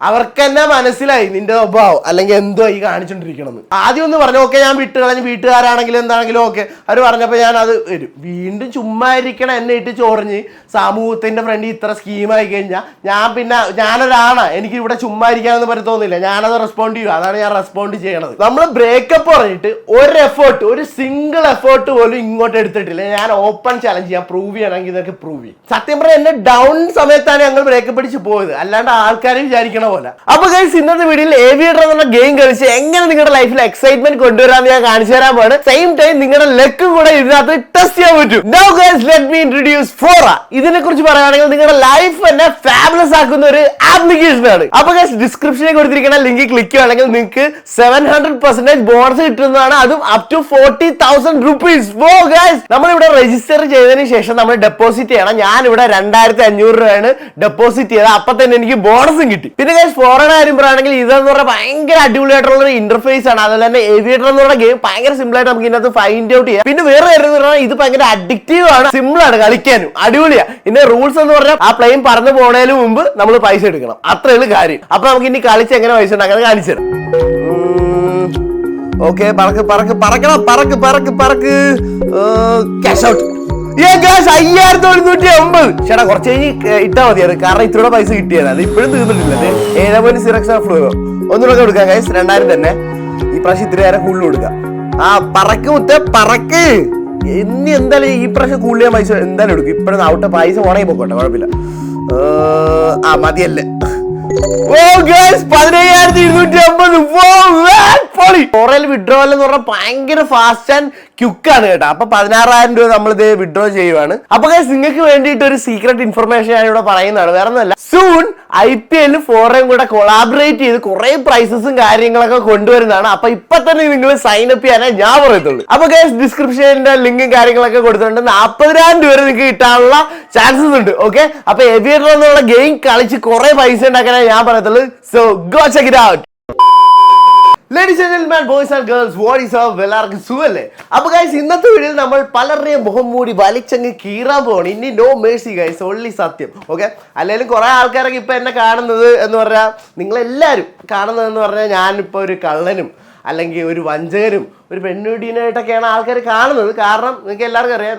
അവർക്ക് തന്നെ മനസ്സിലായി നിന്റെ സ്വഭാവം അല്ലെങ്കിൽ എന്തോ ഈ കാണിച്ചോണ്ടിരിക്കണമെന്ന് ആദ്യം ഒന്ന് പറഞ്ഞു ഓക്കെ ഞാൻ വിട്ട് കളഞ്ഞ് വീട്ടുകാരാണെങ്കിലും എന്താണെങ്കിലും ഓക്കെ അവർ പറഞ്ഞപ്പോൾ ഞാൻ അത് വരും. വീണ്ടും ചുമ്മാ ഇരിക്കണം എന്നെ ഇട്ട് ചൊറിഞ്ഞ് സമൂഹത്തിന്റെ ഫ്രണ്ട് ഇത്ര സ്കീമായി കഴിഞ്ഞാൽ ഞാൻ പിന്നെ ഞാനൊരാണാ എനിക്ക് ഇവിടെ ചുമ്മാ ഇരിക്കാനൊന്നും പറ്റത്തോന്നില്ല ഞാനത് റെസ്പോണ്ട് ചെയ്യും. അതാണ് ഞാൻ റെസ്പോണ്ട് ചെയ്യണത്. നമ്മൾ ബ്രേക്കപ്പ് പറഞ്ഞിട്ട് ഒരു എഫേർട്ട് ഒരു സിംഗിൾ എഫേർട്ട് പോലും ഇങ്ങോട്ട് എടുത്തിട്ടില്ല. ഞാൻ ഓപ്പൺ ചലഞ്ച് ചെയ്യാം. പ്രൂവ് ചെയ്യണമെങ്കിൽ ഇതൊക്കെ പ്രൂവ് ചെയ്യും. സത്യം പറഞ്ഞാൽ എന്നെ ഡൗൺ സമയത്താണ് ഞങ്ങൾ ബ്രേക്കപ്പ് അടിച്ച് പോയത്. അല്ലാണ്ട് ആൾക്കാരെ വിചാരിക്കണ പോലെ. അപ്പൊ ഗൈസ് ഇന്നത്തെ വീഡിയോയിൽ ഏവിയേറ്റർ എന്നുള്ള ഗെയിം കളിച്ച് എങ്ങനെ നിങ്ങളുടെ ലൈഫിൽ എക്സൈറ്റ്മെന്റ് കൊണ്ടുവരാൻ ഞാൻ കാണിച്ചു തരാൻ പോണ് സെയിം ടൈം നിങ്ങളുടെ ലക്ക് കൂടെ ഇതിനകത്ത് ടെസ്റ്റ് ചെയ്യാൻ പറ്റും. No guys let me introduce ഫോറ ഇതിനെ കുറിച്ച് പറയുകയാണെങ്കിൽ നിങ്ങളുടെ ലൈഫ് തന്നെ ഫാബ്ലസ് ആക്കുന്ന ഒരു ആപ്ലിക്കേഷൻ ആണ്. അപ്പൊ ഗൈസ് ഡിസ്ക്രിപ്ഷനിൽ കൊടുത്തിരിക്കുന്ന ലിങ്ക് ക്ലിക്ക് ചെയ്യുകയാണെങ്കിൽ നിങ്ങൾക്ക് സെവൻ ഹൺഡ്രഡ് പെർസെന്റേജ് ബോണസ് കിട്ടുന്നതാണ്. അതും up to forty thousand rupees oh guys നമ്മൾ ഇവിടെ രജിസ്റ്റർ ചെയ്തതിന് ശേഷം നമ്മൾ ഡെപ്പോസിറ്റ് ചെയ്യണം. ഞാൻ ഇവിടെ രണ്ടായിരത്തി അഞ്ഞൂറ് രൂപയാണ് ഡെപ്പോസിറ്റ് ചെയ്തത്. അപ്പൊ തന്നെ എനിക്ക് ബോണസും കിട്ടി. പിന്നെ ഗൈസ് ഫോറിൻ കാര്യം പറയുകയാണെങ്കിൽ ഇതെന്ന് പറഞ്ഞാൽ ഭയങ്കര അടിപൊളിയായിട്ടുള്ള ഒരു ഇന്റർഫേസ് ആണ്. അതുപോലെ തന്നെ ഏവിയേറ്റർ എന്ന് പറഞ്ഞ ഗെയിം ഭയങ്കര സിമ്പിൾ ആയിട്ട് നമുക്ക് ഇതിനകത്ത് ഫൈൻഡ് ഔട്ട് ചെയ്യാം. പിന്നെ വേറെ കാര്യം പറഞ്ഞാൽ ഇത് ഭയങ്കര അഡിക്റ്റീവ് ആണ്. സിമ്പിൾ ആണ് കളിക്കാനും. അടിപൊളിയാ. ഇതിന്റെ റൂൾസ് എന്ന് പറഞ്ഞാൽ ആ പ്ലെയിൻ പറന്നു പോണതിന് മുമ്പ് നമ്മൾ പൈസ എടുക്കണം. അത്രയുള്ള കാര്യം. അപ്പൊ നമുക്ക് ഇനി കളിച്ച് എങ്ങനെ പൈസ ഉണ്ടാക്കാൻ കാണിച്ചു തരാം. ഓക്കെ പറക്ക് പറക്ക് പറക്കണം പറക്ക് പറക്ക് പറക്ക്. ക്യാഷ് ഔട്ട് അയ്യായിരത്തി ഒരുന്നൂറ്റി അമ്പത് ചേട്ടാ കുറച്ച് കഴിഞ്ഞ് ഇട്ടാ മതി അത്. കാരണം ഇത്രയുടെ പൈസ കിട്ടിയത് അത് ഇപ്പോഴും തീർന്നിട്ടില്ല ഏതാ പോയിന്റ് സിറക്സ് ഫ്ലോ ഒന്നുകൂടെ കൊടുക്കാം ഗൈസ് രണ്ടായിരം തന്നെ. ഈ പ്രാവശ്യം ഇത്ര നേരം കൂടുതൽ കൊടുക്കാം. ആ പറക്ക് മുത്ത പറക്ക്. ഇനി എന്തായാലും ഈ പ്രാവശ്യം കൂടുതൽ ഞാൻ പൈസ എന്തായാലും എടുക്കും. ഇപ്പോഴും ഔട്ട് പൈസ ഉണങ്ങി പോക്കോട്ടെ കുഴപ്പമില്ല. ആ മതിയല്ലേ. ഓ ഗൈസ് പതിനയ്യായിരത്തി ഇരുന്നൂറ്റി അമ്പത് പൊളി. ഓറൽ വിഡ്രോവൽ എന്ന് പറഞ്ഞാൽ ഭയങ്കര ഫാസ്റ്റ് ആൻഡ് ആണ് കേട്ടോ. അപ്പൊ പതിനാറായിരം രൂപ നമ്മൾ ഇത് വിഡ്രോ ചെയ്യുവാണ്. അപ്പൊ ഗൈസ് നിങ്ങൾക്ക് വേണ്ടിയിട്ട് ഒരു സീക്രട്ട് ഇൻഫർമേഷൻ ഞാൻ ഇവിടെ പറയുന്നതാണ്. വേറെ ഒന്നല്ല സൂൺ ഐ പി എല്ലിൽ ഫോറയും കൂടെ കൊളാബറേറ്റ് ചെയ്ത് കുറെ പ്രൈസസും കാര്യങ്ങളൊക്കെ കൊണ്ടുവരുന്നതാണ്. അപ്പൊ ഇപ്പൊ തന്നെ നിങ്ങൾ സൈൻ അപ്പ് ചെയ്യാനേ ഞാൻ പറയത്തുള്ളൂ അപ്പൊ ഗൈസ് ഡിസ്ക്രിപ്ഷനിലെ ലിങ്കും കാര്യങ്ങളൊക്കെ കൊടുത്തിട്ടുണ്ട്. നാൽപ്പതിനായിരം രൂപ നിങ്ങൾക്ക് കിട്ടാനുള്ള ചാൻസസ് ഉണ്ട്. ഓക്കെ അപ്പൊ എവിയേറ്റർ എന്നുള്ള ഗെയിം കളിച്ച് കുറെ പൈസ ഉണ്ടാക്കാനേ ഞാൻ പറയത്തുള്ളൂ so go check it out ladies and gentleman boys and girls what is off എല്ലാവർക്കും സുഖല്ലേ? അപ്പൊ ഗൈസ് ഇന്നത്തെ വീഡിയോയിൽ നമ്മൾ പലരുടെയും മുഖം മൂടി വലിച്ചങ്ങ് കീറാൻ പോവാണ്. ഇനി നോ മേഴ്സി ഗൈസ് ഓൺലി സത്യം. ഓക്കെ അല്ലെങ്കിൽ കുറെ ആൾക്കാരൊക്കെ ഇപ്പൊ എന്നെ കാണുന്നത് എന്ന് പറഞ്ഞാൽ നിങ്ങളെല്ലാവരും കാണുന്നതെന്ന് പറഞ്ഞാൽ ഞാനിപ്പോൾ ഒരു കള്ളനും. അല്ലെങ്കിൽ ഒരു വഞ്ചകരും ഒരു പെണ്ണുടീനായിട്ടൊക്കെയാണ് ആൾക്കാർ കാണുന്നത്. കാരണം നിങ്ങൾക്ക് എല്ലാവർക്കും അറിയാം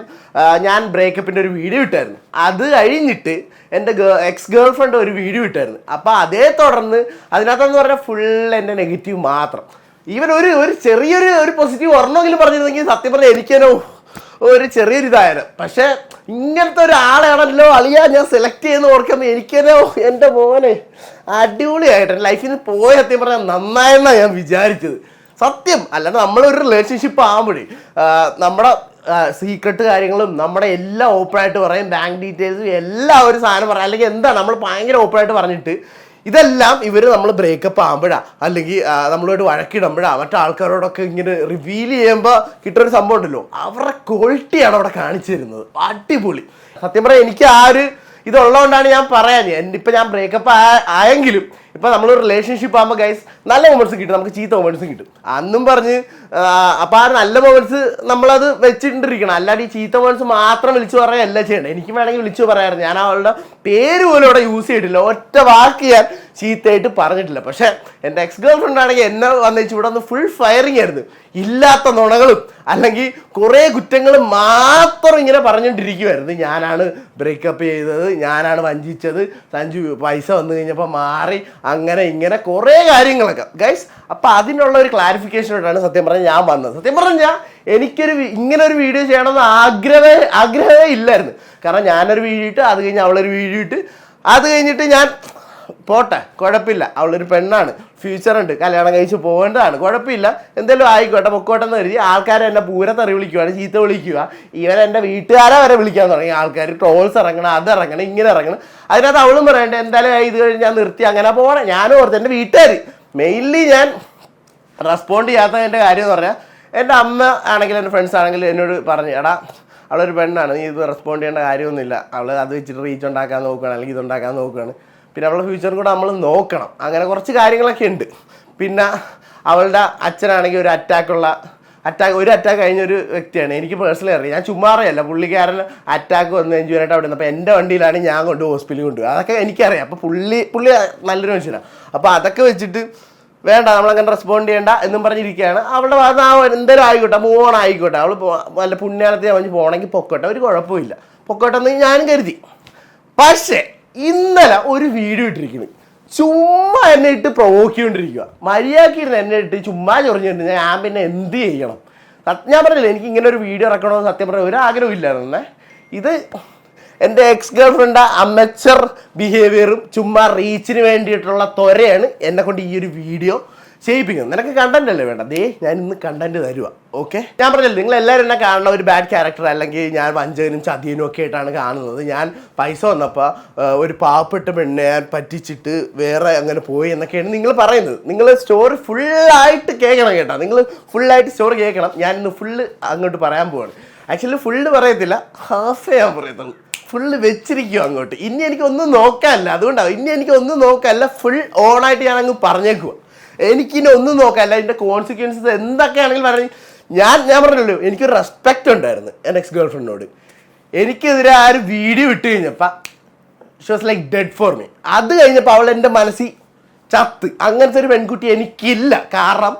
ഞാൻ ബ്രേക്കപ്പിന്റെ ഒരു വീഡിയോ ഇട്ടായിരുന്നു. അത് കഴിഞ്ഞിട്ട് എന്റെ എക്സ് ഗേൾ ഫ്രണ്ട് ഒരു വീഡിയോ ഇട്ടായിരുന്നു. അപ്പോൾ അതേ തുടർന്ന് അതിനകത്തെന്ന് പറഞ്ഞാൽ ഫുൾ എന്റെ നെഗറ്റീവ് മാത്രം. ഈവൻ ഒരു ഒരു ചെറിയൊരു ഒരു പോസിറ്റീവ് ഒരെണ്ണമെങ്കിലും പറഞ്ഞിരുന്നെങ്കിൽ സത്യം പറഞ്ഞാൽ എനിക്കേനോ ഒരു ചെറിയൊരു ഇതായിരുന്നു. പക്ഷേ ഇങ്ങനത്തെ ഒരാളാണല്ലോ അളിയാ ഞാൻ സെലക്ട് ചെയ്യുന്ന ഓർക്കുമ്പോൾ എനിക്കെന്നോ എന്റെ മോനെ അടിപൊളിയായിട്ട് ലൈഫിൽ നിന്ന് പോയ സത്യം പറഞ്ഞാൽ നന്നായെന്നാണ് ഞാൻ വിചാരിച്ചത്. സത്യം. അല്ലാണ്ട് നമ്മളൊരു റിലേഷൻഷിപ്പ് ആകുമ്പോഴേ നമ്മുടെ സീക്രട്ട് കാര്യങ്ങളും നമ്മുടെ എല്ലാം ഓപ്പൺ ആയിട്ട് പറയും ബാങ്ക് ഡീറ്റെയിൽസും എല്ലാം ഒരു സാധനം പറയാം. അല്ലെങ്കിൽ എന്താ നമ്മൾ ഭയങ്കര ഓപ്പൺ ആയിട്ട് പറഞ്ഞിട്ട് ഇതെല്ലാം ഇവർ നമ്മൾ ബ്രേക്കപ്പ് ആകുമ്പോഴാണ് അല്ലെങ്കിൽ നമ്മളോട് വഴക്കിടുമ്പോഴാണ് മറ്റു ആൾക്കാരോടൊക്കെ ഇങ്ങനെ റിവീൽ ചെയ്യുമ്പോൾ കിട്ടൊരു സംഭവം ഉണ്ടല്ലോ. അവരുടെ ക്വാളിറ്റിയാണ് അവിടെ കാണിച്ചു തരുന്നത്. അടിപൊളി. സത്യം പറയാം എനിക്ക് ആ ഒരു ഇതുള്ളതുകൊണ്ടാണ് ഞാൻ പറയാൻ ഇപ്പം ഞാൻ ബ്രേക്കപ്പ് ആയെങ്കിലും ഇപ്പം നമ്മൾ റിലേഷൻഷിപ്പ് ആകുമ്പോൾ ഗൈസ് നല്ല മൊമെന്റ്സ് കിട്ടും. നമുക്ക് ചീത്ത മൊമെന്റ്സ് കിട്ടും. അന്നും പറഞ്ഞ് അപ്പോൾ ആ നല്ല മൊമെന്റ്സ് നമ്മളത് വെച്ചിട്ടിരിക്കണം. അല്ലാതെ ഈ ചീത്ത മൊമെന്റ്സ് മാത്രം വിളിച്ചു പറയുകയല്ല ചെയ്യണം എനിക്ക് വേണമെങ്കിൽ വിളിച്ചു പറയാമായിരുന്നു ഞാൻ അവളുടെ പേര് പോലും ഇവിടെ യൂസ് ചെയ്തിട്ടില്ല. ഒറ്റ വാക്ക് ഞാൻ ചീത്തയായിട്ട് പറഞ്ഞിട്ടില്ല. പക്ഷേ എന്റെ എക്സ് ഗേൾ ഫ്രണ്ട് ആണെങ്കിൽ എന്നെ വന്നേച്ച് ഇവിടെ ഒന്ന് ഫുൾ ഫയറിംഗ് ആയിരുന്നു. ഇല്ലാത്ത നുണകളും അല്ലെങ്കിൽ കുറേ കുറ്റങ്ങളും മാത്രം ഇങ്ങനെ പറഞ്ഞുകൊണ്ടിരിക്കുമായിരുന്നു ഞാനാണ് ബ്രേക്കപ്പ് ചെയ്തത് ഞാനാണ് വഞ്ചിച്ചത് സഞ്ജു പൈസ വന്നു കഴിഞ്ഞപ്പോൾ മാറി അങ്ങനെ ഇങ്ങനെ കുറേ കാര്യങ്ങളൊക്കെ. ഗൈസ് അപ്പോൾ അതിനുള്ള ഒരു ക്ലാരിഫിക്കേഷനോടാണ് സത്യം പറഞ്ഞാൽ ഞാൻ വന്നത്. സത്യം പറഞ്ഞാൽ എനിക്കൊരു ഇങ്ങനെ ഒരു വീഡിയോ ചെയ്യണമെന്ന് ആഗ്രഹമേ ആഗ്രഹമേ ഇല്ലായിരുന്നു. കാരണം ഞാനൊരു വീഡിയോ ഇട്ട് അത് കഴിഞ്ഞ് അവളൊരു വീഡിയോ ഇട്ട് അത് കഴിഞ്ഞിട്ട് ഞാൻ പോട്ടെ കുഴപ്പമില്ല. അവളൊരു പെണ്ണാണ്. ഫ്യൂച്ചർ ഉണ്ട്. കല്യാണം കഴിച്ച് പോകേണ്ടതാണ്. കുഴപ്പമില്ല. എന്തെങ്കിലും ആയിക്കോട്ടെ പൊക്കോട്ടെ എന്ന് കരുതി ആൾക്കാർ എന്നെ പൂരത്തെറി വിളിക്കുകയാണ് ചീത്ത വിളിക്കുക ഇവൻ എന്റെ വീട്ടുകാരെ വരെ വിളിക്കാൻ തുടങ്ങി. ആൾക്കാർ ട്രോൾസ് ഇറങ്ങണം അത് ഇറങ്ങണം ഇങ്ങനെ ഇറങ്ങണം. അതിനകത്ത് അവളും പറയണ്ടേ എന്തായാലും ഇത് കഴിഞ്ഞ് ഞാൻ നിർത്തി അങ്ങനെ പോകണം ഞാനും ഓർത്ത് എന്റെ വീട്ടുകാർ മെയിൻലി ഞാൻ റെസ്പോണ്ട് ചെയ്യാത്തതിന്റെ കാര്യം എന്ന് പറഞ്ഞാൽ എന്റെ അമ്മ ആണെങ്കിലും എന്റെ ഫ്രണ്ട്സ് ആണെങ്കിലും എന്നോട് പറഞ്ഞു എടാ അവളൊരു പെണ്ണാണ്. നീ ഇത് റെസ്പോണ്ട് ചെയ്യേണ്ട കാര്യമൊന്നുമില്ല. അവൾ അത് വെച്ചിട്ട് റീച്ച് ഉണ്ടാക്കാൻ നോക്കുകയാണ് അല്ലെങ്കിൽ ഇതുണ്ടാക്കാൻ നോക്കുകയാണ് പിന്നെ അവളുടെ ഫ്യൂച്ചറും കൂടെ നമ്മൾ നോക്കണം. അങ്ങനെ കുറച്ച് കാര്യങ്ങളൊക്കെ ഉണ്ട്. പിന്നെ അവളുടെ അച്ഛനാണെങ്കിൽ ഒരു അറ്റാക്കുള്ള അറ്റാക്ക് ഒരു അറ്റാക്ക് കഴിഞ്ഞ ഒരു വ്യക്തിയാണ്. എനിക്ക് പേഴ്സണലി അറിയാം. ഞാൻ ചുമ്മാ അറിയല്ല. പുള്ളിക്കാരൻ അറ്റാക്ക് വന്ന് എഞ്ചുവാനായിട്ട് അവിടെ നിന്ന് അപ്പോൾ എന്റെ വണ്ടിയിലാണ് ഞാൻ കൊണ്ട് ഹോസ്പിറ്റലിൽ കൊണ്ടുപോയി അതൊക്കെ എനിക്കറിയാം. അപ്പോൾ പുള്ളി പുള്ളി നല്ലൊരു മനുഷ്യനാണ് അപ്പോൾ അതൊക്കെ വെച്ചിട്ട് വേണ്ട നമ്മളങ്ങനെ റെസ്പോണ്ട് ചെയ്യേണ്ട എന്നും പറഞ്ഞിരിക്കുകയാണ്. അവളുടെ ഭാഗത്ത് ആ എന്തെങ്കിലും ആയിക്കോട്ടെ മൂവ് ഓൺ ആയിക്കോട്ടെ. അവൾ നല്ല പുണ്യാലത്തെ അവൻ പോകണമെങ്കിൽ പൊക്കോട്ടെ. ഒരു കുഴപ്പമില്ല പൊക്കോട്ടെ എന്ന് ഞാനും കരുതി. പക്ഷേ ഇന്നലെ ഒരു വീഡിയോ ഇട്ടിരിക്കുന്നത് ചുമ്മാ എന്നെ ഇട്ട് പ്രൊവോക്ക് ചെയ്തുകൊണ്ടിരിക്കുക മര്യാദക്കിരുന്ന് എന്നെ ഇട്ട് ചുമ്മാ ചൊറിഞ്ഞിട്ട് ഞാൻ പിന്നെ എന്ത് ചെയ്യണം? ഞാൻ പറഞ്ഞില്ല എനിക്ക് ഇങ്ങനെ ഒരു വീഡിയോ ഇറക്കണമെന്ന് സത്യം പറഞ്ഞ ഒരു ആഗ്രഹവും ഇല്ലായിരുന്നു. ഇത് എന്റെ എക്സ് ഗേൾ ഫ്രണ്ട് അമച്ചർ ബിഹേവിയറും ചുമ്മാ റീച്ചിന് വേണ്ടിയിട്ടുള്ള ത്വരയാണ് എന്നെ കൊണ്ട് ഈ ഒരു വീഡിയോ ചെയ്യിപ്പിക്കുന്നത് നിനക്ക് കണ്ടന്റ് അല്ലേ വേണ്ട ദേ ഞാൻ ഇന്ന് കണ്ടന്റ് തരുക ഓക്കെ ഞാൻ പറഞ്ഞില്ല നിങ്ങൾ എല്ലാവരും എന്നെ കാണുന്ന ഒരു ബാഡ് ക്യാരക്ടർ അല്ലെങ്കിൽ ഞാൻ വഞ്ചകനും ചതിയനും ഒക്കെ ആയിട്ടാണ് കാണുന്നത്. ഞാൻ പൈസ വന്നപ്പോൾ ഒരു പാവപ്പെട്ട പെണ്ണെ പറ്റിച്ചിട്ട് വേറെ അങ്ങനെ പോയി എന്നൊക്കെയാണ് നിങ്ങൾ പറയുന്നത്. നിങ്ങൾ സ്റ്റോറി ഫുള്ളായിട്ട് കേൾക്കണം കേട്ടോ. നിങ്ങൾ ഫുള്ളായിട്ട് സ്റ്റോറി കേൾക്കണം. ഞാൻ ഇന്ന് ഫുള്ള് അങ്ങോട്ട് പറയാൻ പോവാണ്. ആക്ച്വലി ഫുള്ള് പറയത്തില്ല ഹാഫേ ഞാൻ പറയത്തുള്ളൂ. ഫുള്ള് വെച്ചിരിക്കും അങ്ങോട്ട്. ഇനി എനിക്ക് ഒന്നും നോക്കാനല്ല. അതുകൊണ്ടാണ് ഇനി എനിക്ക് ഒന്നും നോക്കാനല്ല. ഫുൾ ഓണായിട്ട് ഞാൻ അങ്ങ് പറഞ്ഞേക്കുക എനിക്കിനി ഒന്നും നോക്കാനല്ല. ഇതിന്റെ കോൺസിക്വൻസസ് എന്തൊക്കെയാണെങ്കിലും പറഞ്ഞു ഞാൻ ഞാൻ പറഞ്ഞല്ലോ എനിക്കൊരു റെസ്പെക്റ്റ് ഉണ്ടായിരുന്നു എന്റെ എക്സ് ഗേൾഫ്രണ്ടിനോട് എനിക്കെതിരെ ആ ഒരു വീഡിയോ ഇട്ട് കഴിഞ്ഞപ്പോൾ she was like dead for me അത് കഴിഞ്ഞപ്പോൾ അവൾ എന്റെ മനസ്സിൽ ചത്ത്. അങ്ങനത്തെ ഒരു പെൺകുട്ടി എനിക്കില്ല. കാരണം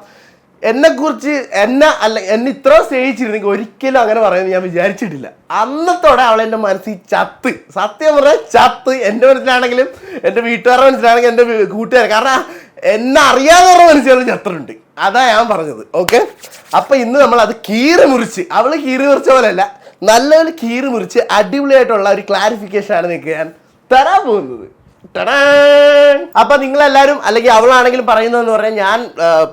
എന്നെക്കുറിച്ച് എന്നെ അല്ല എന്നെ ഇത്ര സ്നേഹിച്ചിരുന്നെങ്കിൽ ഒരിക്കലും അങ്ങനെ പറയുന്നത് ഞാൻ വിചാരിച്ചിട്ടില്ല. അന്നത്തോടെ അവൾ എന്റെ മനസ്സിൽ ചത്ത്. സത്യം പറഞ്ഞാൽ ചത്ത്. എന്റെ മനസ്സിലാണെങ്കിലും എന്റെ വീട്ടുകാരുടെ മനസ്സിലാണെങ്കിലും എന്റെ കൂട്ടുകാർ കാരണം എന്നെ അറിയാതെ മനസ്സിലുള്ള ചത്തുണ്ട് അതാ ഞാൻ പറഞ്ഞത് ഓക്കെ അപ്പൊ ഇന്ന് നമ്മൾ അത് കീറി മുറിച്ച് അവൾ കീറി മുറിച്ച പോലെയല്ല നല്ലപോലെ കീറി മുറിച്ച് അടിപൊളിയായിട്ടുള്ള ഒരു ക്ലാരിഫിക്കേഷൻ ആണ് നിങ്ങൾക്ക് ഞാൻ തരാൻ പോകുന്നത്! അപ്പൊ നിങ്ങളെല്ലാരും അല്ലെങ്കിൽ അവളാണെങ്കിലും പറയുന്നതെന്ന് പറഞ്ഞാൽ ഞാൻ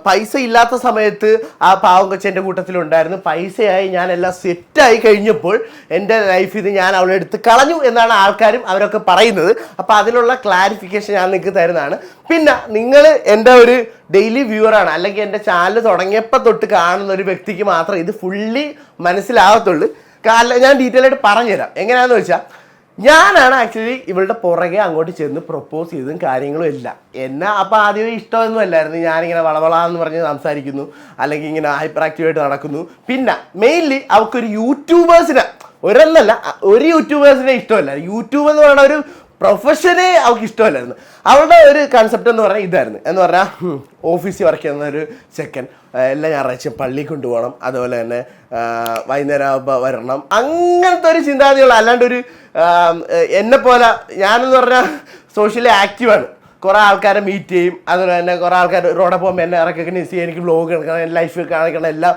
പൈസ ഇല്ലാത്ത സമയത്ത് ആ പാവം കൂട്ടത്തിൽ കൂട്ടത്തിലുണ്ടായിരുന്നു. പൈസയായി ഞാൻ എല്ലാം സെറ്റായി കഴിഞ്ഞപ്പോൾ എന്റെ ലൈഫ് ഇത് ഞാൻ അവളെ എടുത്ത് കളഞ്ഞു എന്നാണ് ആൾക്കാരും അവരൊക്കെ പറയുന്നത്. അപ്പൊ അതിനുള്ള ക്ലാരിഫിക്കേഷൻ ഞാൻ നിങ്ങൾക്ക് തരുന്നതാണ്. പിന്നെ നിങ്ങൾ എന്റെ ഒരു ഡെയിലി വ്യൂവറാണ് അല്ലെങ്കിൽ എന്റെ ചാനൽ തുടങ്ങിയപ്പോൾ തൊട്ട് കാണുന്ന ഒരു വ്യക്തിക്ക് മാത്രം ഇത് ഫുള്ളി മനസ്സിലാകത്തുള്ളൂ. കാരണം ഞാൻ ഡീറ്റെയിൽ ആയിട്ട് പറഞ്ഞുതരാം. എങ്ങനെയാണെന്ന് വെച്ചാൽ ഞാനാണ് ആക്ച്വലി ഇവളുടെ പുറകെ അങ്ങോട്ട് ചെന്ന് പ്രൊപ്പോസ് ചെയ്തതും കാര്യങ്ങളും ഇല്ല എന്നാ അപ്പോൾ ആദ്യം ഇഷ്ടമൊന്നും അല്ലായിരുന്നു. ഞാനിങ്ങനെ വളവളാന്ന് പറഞ്ഞ് സംസാരിക്കുന്നു. അല്ലെങ്കിൽ ഇങ്ങനെ ഹൈപ്പർ ആക്റ്റീവായിട്ട് നടക്കുന്നു. പിന്നെ മെയിൻലി അവൾക്കൊരു യൂട്യൂബേഴ്സിനെ ഒരല്ലല്ല ഒരു യൂട്യൂബേഴ്സിനെ ഇഷ്ടമല്ല. യൂട്യൂബ് എന്ന് പറയുന്ന ഒരു പ്രൊഫഷനെ അവൾക്ക് ഇഷ്ടമല്ലായിരുന്നു. അവളുടെ ഒരു കൺസെപ്റ്റ് എന്ന് പറഞ്ഞാൽ ഇതായിരുന്നു. എന്ന് പറഞ്ഞാൽ ഓഫീസിൽ വർക്ക് ചെയ്യുന്ന ഒരു ചെക്കൻ എല്ലാ ഞായറാഴ്ചയും പള്ളിയിൽ കൊണ്ടുപോകണം അതുപോലെ തന്നെ വൈകുന്നേരം ആകുമ്പോൾ വരണം. അങ്ങനത്തെ ഒരു ചിന്താഗതികൾ അല്ലാണ്ട് ഒരു എന്നെ പോലെ ഞാനെന്ന് പറഞ്ഞാൽ സോഷ്യലി ആക്റ്റീവാണ് കുറേ ആൾക്കാരെ മീറ്റ് ചെയ്യും അതുപോലെ തന്നെ കുറേ ആൾക്കാർ റോഡിൽ പോകുമ്പോൾ എന്നെ റെക്കഗ്നൈസ് ചെയ്യും എനിക്ക് ബ്ലോഗ് എടുക്കണം എന്റെ ലൈഫ് കാണിക്കണം എല്ലാ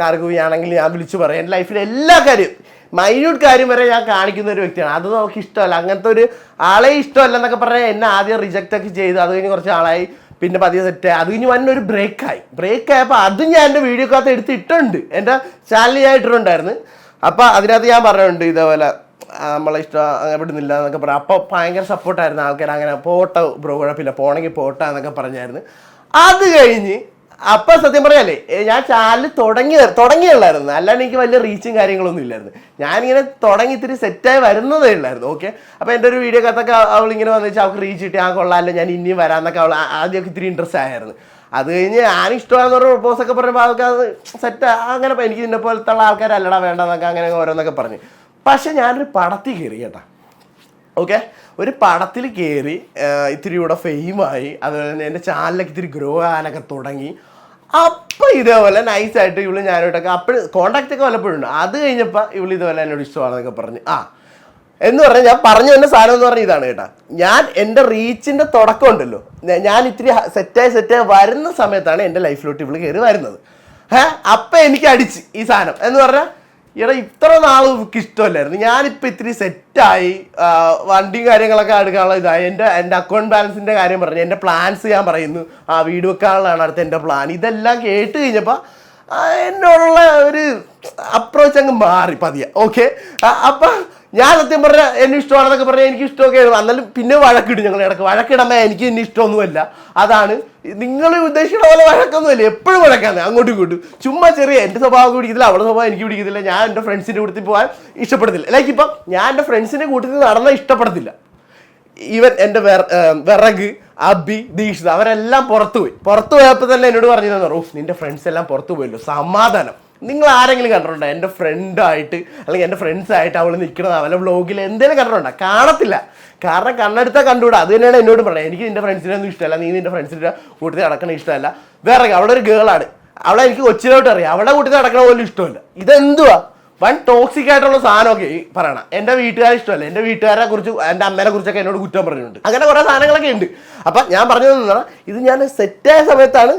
കാർഗുവിയാണെങ്കിൽ ഞാൻ വിളിച്ചു പറയും എന്റെ ലൈഫിലെ എല്ലാ കാര്യം മൈന്യൂട്ട് കാര്യം വരെ ഞാൻ കാണിക്കുന്ന ഒരു വ്യക്തിയാണ്. അത് നമുക്ക് ഇഷ്ടമല്ല. അങ്ങനത്തെ ഒരു ആളെ ഇഷ്ടമല്ല എന്നൊക്കെ പറഞ്ഞാൽ എന്നെ ആദ്യം റിജക്റ്റ് ഒക്കെ ചെയ്ത്. അത് കഴിഞ്ഞ് കുറച്ച് ആളായി. പിന്നെ പതിയെ സെറ്റ് അത് കഴിഞ്ഞ് വന്ന ഒരു ബ്രേക്കായി ബ്രേക്ക് ആയപ്പോൾ അതും ഞാൻ എന്റെ വീഡിയോക്കകത്ത് എടുത്ത് ഇട്ടുണ്ട് എന്റെ ചാനൽ ഞാൻ ഇട്ടിട്ടുണ്ടായിരുന്നു. അപ്പോൾ അതിനകത്ത് ഞാൻ പറഞ്ഞിട്ടുണ്ട് ഇതേപോലെ നമ്മളെ ഇഷ്ടം അങ്ങനെ വിടുന്നില്ല എന്നൊക്കെ പറഞ്ഞു. അപ്പോൾ ഭയങ്കര സപ്പോർട്ടായിരുന്നു ആൾക്കാർ അങ്ങനെ പോട്ടെ ബ്രോ കുഴപ്പമില്ല. പോണെങ്കിൽ പോട്ടെ എന്നൊക്കെ പറഞ്ഞായിരുന്നു. അത് കഴിഞ്ഞ് അപ്പൊ സത്യം പറയാല്ലേ ഞാൻ ചാനൽ തുടങ്ങി തുടങ്ങിയുള്ളായിരുന്നു. അല്ലാണ്ട് എനിക്ക് വലിയ റീച്ചും കാര്യങ്ങളൊന്നും ഇല്ലായിരുന്നു. ഞാനിങ്ങനെ തുടങ്ങി ഇത്തിരി സെറ്റായി വരുന്നതേ ഉള്ളായിരുന്നു ഓക്കെ അപ്പൊ എന്റെ ഒരു വീഡിയോ കത്തൊക്കെ അവൾ ഇങ്ങനെ വന്നു വെച്ചാൽ അവൾക്ക് റീച്ച് കിട്ടി. ആ കൊള്ളാമല്ലോ ഞാൻ ഇനിയും വരാമെന്നൊക്കെ അവൾ ആദ്യമൊക്കെ ഇത്തിരി ഇൻട്രസ്റ്റ് ആയിരുന്നു. അത് കഴിഞ്ഞ് ഞാൻ ഇഷ്ടമാണെന്ന് പറഞ്ഞ പ്രപ്പോസ് ഒക്കെ പറഞ്ഞപ്പോൾ അത് സെറ്റ് അങ്ങനെ എനിക്ക് ഇതിനെ പോലത്തെ ഉള്ള ആൾക്കാരല്ലടാ വേണ്ടെന്നൊക്കെ അങ്ങനെ ഓരോന്നൊക്കെ പറഞ്ഞു. പക്ഷെ ഞാനൊരു പടത്തിൽ കയറി കേട്ടാ. ഓക്കെ ഒരു പടത്തിൽ കയറി ഇത്തിരി കൂടെ ഫെയിമായി അതുപോലെ തന്നെ എന്റെ ചാനലൊക്കെ ഇത്തിരി ഗ്രോ ആകാനൊക്കെ തുടങ്ങി. അപ്പം ഇതേപോലെ നൈസായിട്ട് ഇവൾ ഞാനോട്ടൊക്കെ അപ്പോൾ കോണ്ടാക്റ്റ് ഒക്കെ വല്ലപ്പോഴും ഉണ്ട്? അത് കഴിഞ്ഞപ്പോൾ ഇവൾ ഇതുപോലെ എന്നോട് ഇഷ്ടമാണെന്നൊക്കെ പറഞ്ഞ്. ആ എന്ന് പറഞ്ഞാൽ ഞാൻ പറഞ്ഞു തന്നെ സാധനം എന്ന് പറഞ്ഞ ഇതാണ് കേട്ടാ. ഞാൻ എന്റെ റീച്ചിന്റെ തുടക്കം ഉണ്ടല്ലോ. ഞാൻ ഇത്തിരി സെറ്റായി സെറ്റായി വരുന്ന സമയത്താണ് എന്റെ ലൈഫിലോട്ട് ഇവൾ കയറി വരുന്നത്. ഏഹ് അപ്പം എനിക്ക് അടിച്ച് ഈ സാധനം. എന്ന് പറഞ്ഞാൽ എടാ ഇത്ര നാൾ എനിക്ക് ഇഷ്ടമല്ലായിരുന്നു. ഞാനിപ്പോൾ ഇത്തിരി സെറ്റായി വണ്ടിയും കാര്യങ്ങളൊക്കെ എടുക്കാനുള്ള ഇതായി. എന്റെ എന്റെ അക്കൗണ്ട് ബാലൻസിന്റെ കാര്യം പറഞ്ഞു. എന്റെ പ്ലാൻസ് ഞാൻ പറയുന്നു. ആ വീട് വെക്കാനുള്ളതാണ് അടുത്ത എന്റെ പ്ലാൻ ഇതെല്ലാം കേട്ട് കഴിഞ്ഞപ്പോൾ എന്നോടുള്ള ഒരു അപ്രോച്ച് അങ്ങ് മാറി പതിയെ. ഓക്കെ അപ്പം ഞാൻ സത്യം പറഞ്ഞാൽ എന്നെ ഇഷ്ടമാണെന്നൊക്കെ പറഞ്ഞാൽ എനിക്ക് ഇഷ്ടമൊക്കെ ആയിരുന്നു. എന്നാലും പിന്നെ വഴക്കിടും ഞങ്ങൾ ഇടയ്ക്ക് വഴക്കിടുമ്പോൾ എനിക്ക് എന്നെ ഇഷ്ടമൊന്നുമല്ല. അതാണ് നിങ്ങൾ ഉദ്ദേശിക്കുന്ന പോലെ വഴക്കൊന്നുമില്ല. എപ്പോഴും വഴക്കാന്ന് അങ്ങോട്ടും ഇങ്ങോട്ടും. ചുമ്മാ ചെറിയ എന്റെ സ്വഭാവം പിടിക്കത്തില്ല. അവളുടെ സ്വഭാവം എനിക്ക് പിടിക്കത്തില്ല. ഞാൻ എന്റെ ഫ്രണ്ട്സിന്റെ കൂട്ടത്തിൽ പോകാൻ ഇഷ്ടപ്പെടത്തില്ല ലൈക്ക് ഇപ്പം ഞാൻ എന്റെ ഫ്രണ്ട്സിന്റെ കൂട്ടത്തിൽ നടന്നാൽ ഇഷ്ടപ്പെടത്തില്ല. ഈവൻ എന്റെ വിറക് അബി ദീക്ഷിത അവരെല്ലാം പുറത്തു പോയി പുറത്തു പോയപ്പോൾ തന്നെ എന്നോട് പറഞ്ഞു തന്നെ ഓ നിന്റെ ഫ്രണ്ട്സ് എല്ലാം പുറത്തു പോയല്ലോ സമാധാനം. നിങ്ങൾ ആരെങ്കിലും കണ്ടിട്ടുണ്ടോ? എന്റെ ഫ്രണ്ടായിട്ട് അല്ലെങ്കിൽ എന്റെ ഫ്രണ്ട്സായിട്ട് അവൾ നിൽക്കുന്നത് അവളെ വ്ളോഗിൽ എന്തെങ്കിലും കണ്ടിട്ടുണ്ടോ? കാണത്തില്ല. കാരണം കണ്ണെടുത്താൽ കണ്ടുകൂടാ. അത് തന്നെയാണ് എന്നോട് പറയുന്നത് എനിക്ക് നിന്റെ ഫ്രണ്ട്സിനെ ഒന്നും ഇഷ്ടമല്ല. നീ നിന്റെ ഫ്രണ്ട്സിന്റെ കൂട്ടത്തിൽ നടക്കണ ഇഷ്ടമല്ല. വേറെ അവിടെ ഒരു ഗേളാണ് അവളെ എനിക്ക് കൊച്ചിലോട്ട് അറിയാം. അവളെ കൂട്ടത്തിൽ നടക്കണ പോലും ഇഷ്ടമല്ല. ഇതെന്തുവാ? വൺ ടോക്സിക് ആയിട്ടുള്ള സാധനമൊക്കെ പറയണം. എന്റെ വീട്ടുകാരെ ഇഷ്ടമല്ല. എന്റെ വീട്ടുകാരെ കുറിച്ച് എന്റെ അമ്മേനെ കുറിച്ചൊക്കെ എന്നോട് കുറ്റം പറഞ്ഞിട്ടുണ്ട്. അങ്ങനെ കുറേ സാധനങ്ങളൊക്കെ ഉണ്ട്. അപ്പം ഞാൻ പറഞ്ഞു തന്നാ ഇത് ഞാൻ സെറ്റായ സമയത്താണ്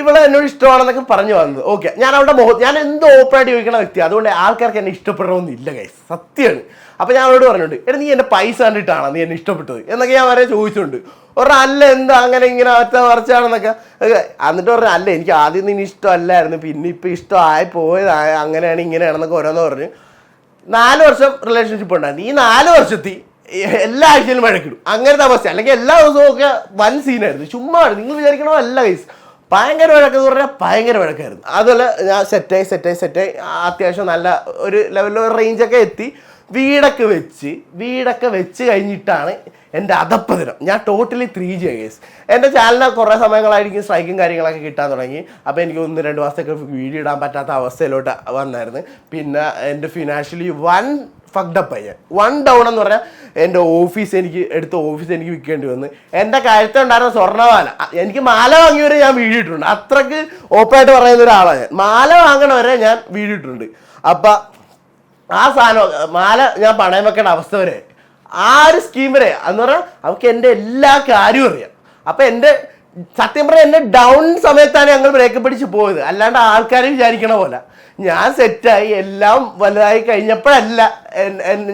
ഇവളെ എന്നോട് ഇഷ്ടമാണെന്നൊക്കെ പറഞ്ഞു വന്നത്. ഓക്കെ ഞാൻ അവളുടെ മുഖത്ത് ഞാൻ എന്ത് ഓപ്പണായിട്ട് ചോദിക്കുന്ന വ്യക്തി അതുകൊണ്ട് ആൾക്കാർക്ക് എന്നെ ഇഷ്ടപ്പെടണമെന്നില്ല ഗൈസ് സത്യമാണ് അപ്പം ഞാൻ അവരോട് പറഞ്ഞിട്ടുണ്ട് എടാ നീ എന്റെ പൈസ കണ്ടിട്ടാണോ നീ എന്നെ ഇഷ്ടപ്പെട്ടത്? എന്നൊക്കെ ഞാൻ വരെ ചോദിച്ചിട്ടുണ്ട്. ഒരു അല്ല എന്താ അങ്ങനെ ഇങ്ങനെ ഒറ്റ മറിച്ചാണെന്നൊക്കെ? എന്നിട്ട് പറഞ്ഞു അല്ല എനിക്ക് ആദ്യം നിന്നെ ഇഷ്ടമല്ലായിരുന്നു പിന്നെ ഇപ്പം ഇഷ്ടമായി പോയതായ അങ്ങനെയാണ് ഇങ്ങനെയാണെന്നൊക്കെ ഓരോന്ന് പറഞ്ഞു നാല് വർഷം റിലേഷൻഷിപ്പ് ഉണ്ടായിരുന്നു ഈ നാല് വർഷത്തിൽ എല്ലാ ആഴ്ചയിലും വഴക്കിടും. അങ്ങനത്തെ അവസ്ഥ അല്ലെങ്കിൽ എല്ലാ ദിവസവും ഒക്കെ വൻ സീനായിരുന്നു ചുമ്മാ നിങ്ങൾ വിചാരിക്കണോ അല്ല കൈസ് ഭയങ്കര വഴക്കെന്ന് പറഞ്ഞാൽ ഭയങ്കര വഴക്കായിരുന്നു. അതുപോലെ ഞാൻ സെറ്റായി സെറ്റായി സെറ്റായി അത്യാവശ്യം നല്ല ഒരു ലെവലിൽ ഒരു റേഞ്ചൊക്കെ എത്തി. വീടൊക്കെ വെച്ച് വീടൊക്കെ വെച്ച് കഴിഞ്ഞിട്ടാണ് എന്റെ അതപ്പതിരം ഞാൻ ടോട്ടലി ത്രീ ജി കേസ് എന്റെ ചാനലിന് കുറേ സമയങ്ങളായിരിക്കും സ്ട്രൈക്കും കാര്യങ്ങളൊക്കെ കിട്ടാൻ തുടങ്ങി. അപ്പോൾ എനിക്ക് ഒന്ന് രണ്ട് മാസത്തേക്ക് വീഡിയോ ഇടാൻ പറ്റാത്ത അവസ്ഥയിലോട്ട് വന്നായിരുന്നു. പിന്നെ എന്റെ ഫിനാൻഷ്യലി വൺ ഫക്ഡപ്പ് ആയി. വൺ ഡൗൺ എന്ന് പറഞ്ഞാൽ എന്റെ ഓഫീസ് എനിക്ക് എടുത്ത ഓഫീസ് എനിക്ക് വിൽക്കേണ്ടി വന്നു. എന്റെ കഴുത്തുണ്ടായിരുന്ന സ്വർണമാല. എനിക്ക് മാല വാങ്ങിയവരെ ഞാൻ വീടിയിട്ടുണ്ട് അത്രയ്ക്ക് ഓപ്പണായിട്ട് പറയുന്ന ഒരാളാണ് ഞാൻ. മാല വാങ്ങണവരെ ഞാൻ വീടിയിട്ടുണ്ട് അപ്പം ആ സാധനം മാല ഞാൻ പണയം വെക്കേണ്ട അവസ്ഥ വരെ. ആ ഒരു സ്കീം വരെ. എന്ന് പറഞ്ഞാൽ അവർക്ക് എന്റെ എല്ലാ കാര്യവും അറിയാം. അപ്പം എന്റെ സത്യം പറഞ്ഞാൽ എന്നെ ഡൗൺ സമയത്താണ് ഞങ്ങൾ ബ്രേക്ക് പിടിച്ച് പോയത്. അല്ലാണ്ട് ആൾക്കാർ വിചാരിക്കണ പോലെ. ഞാൻ സെറ്റായി എല്ലാം വലുതായി കഴിഞ്ഞപ്പോഴല്ല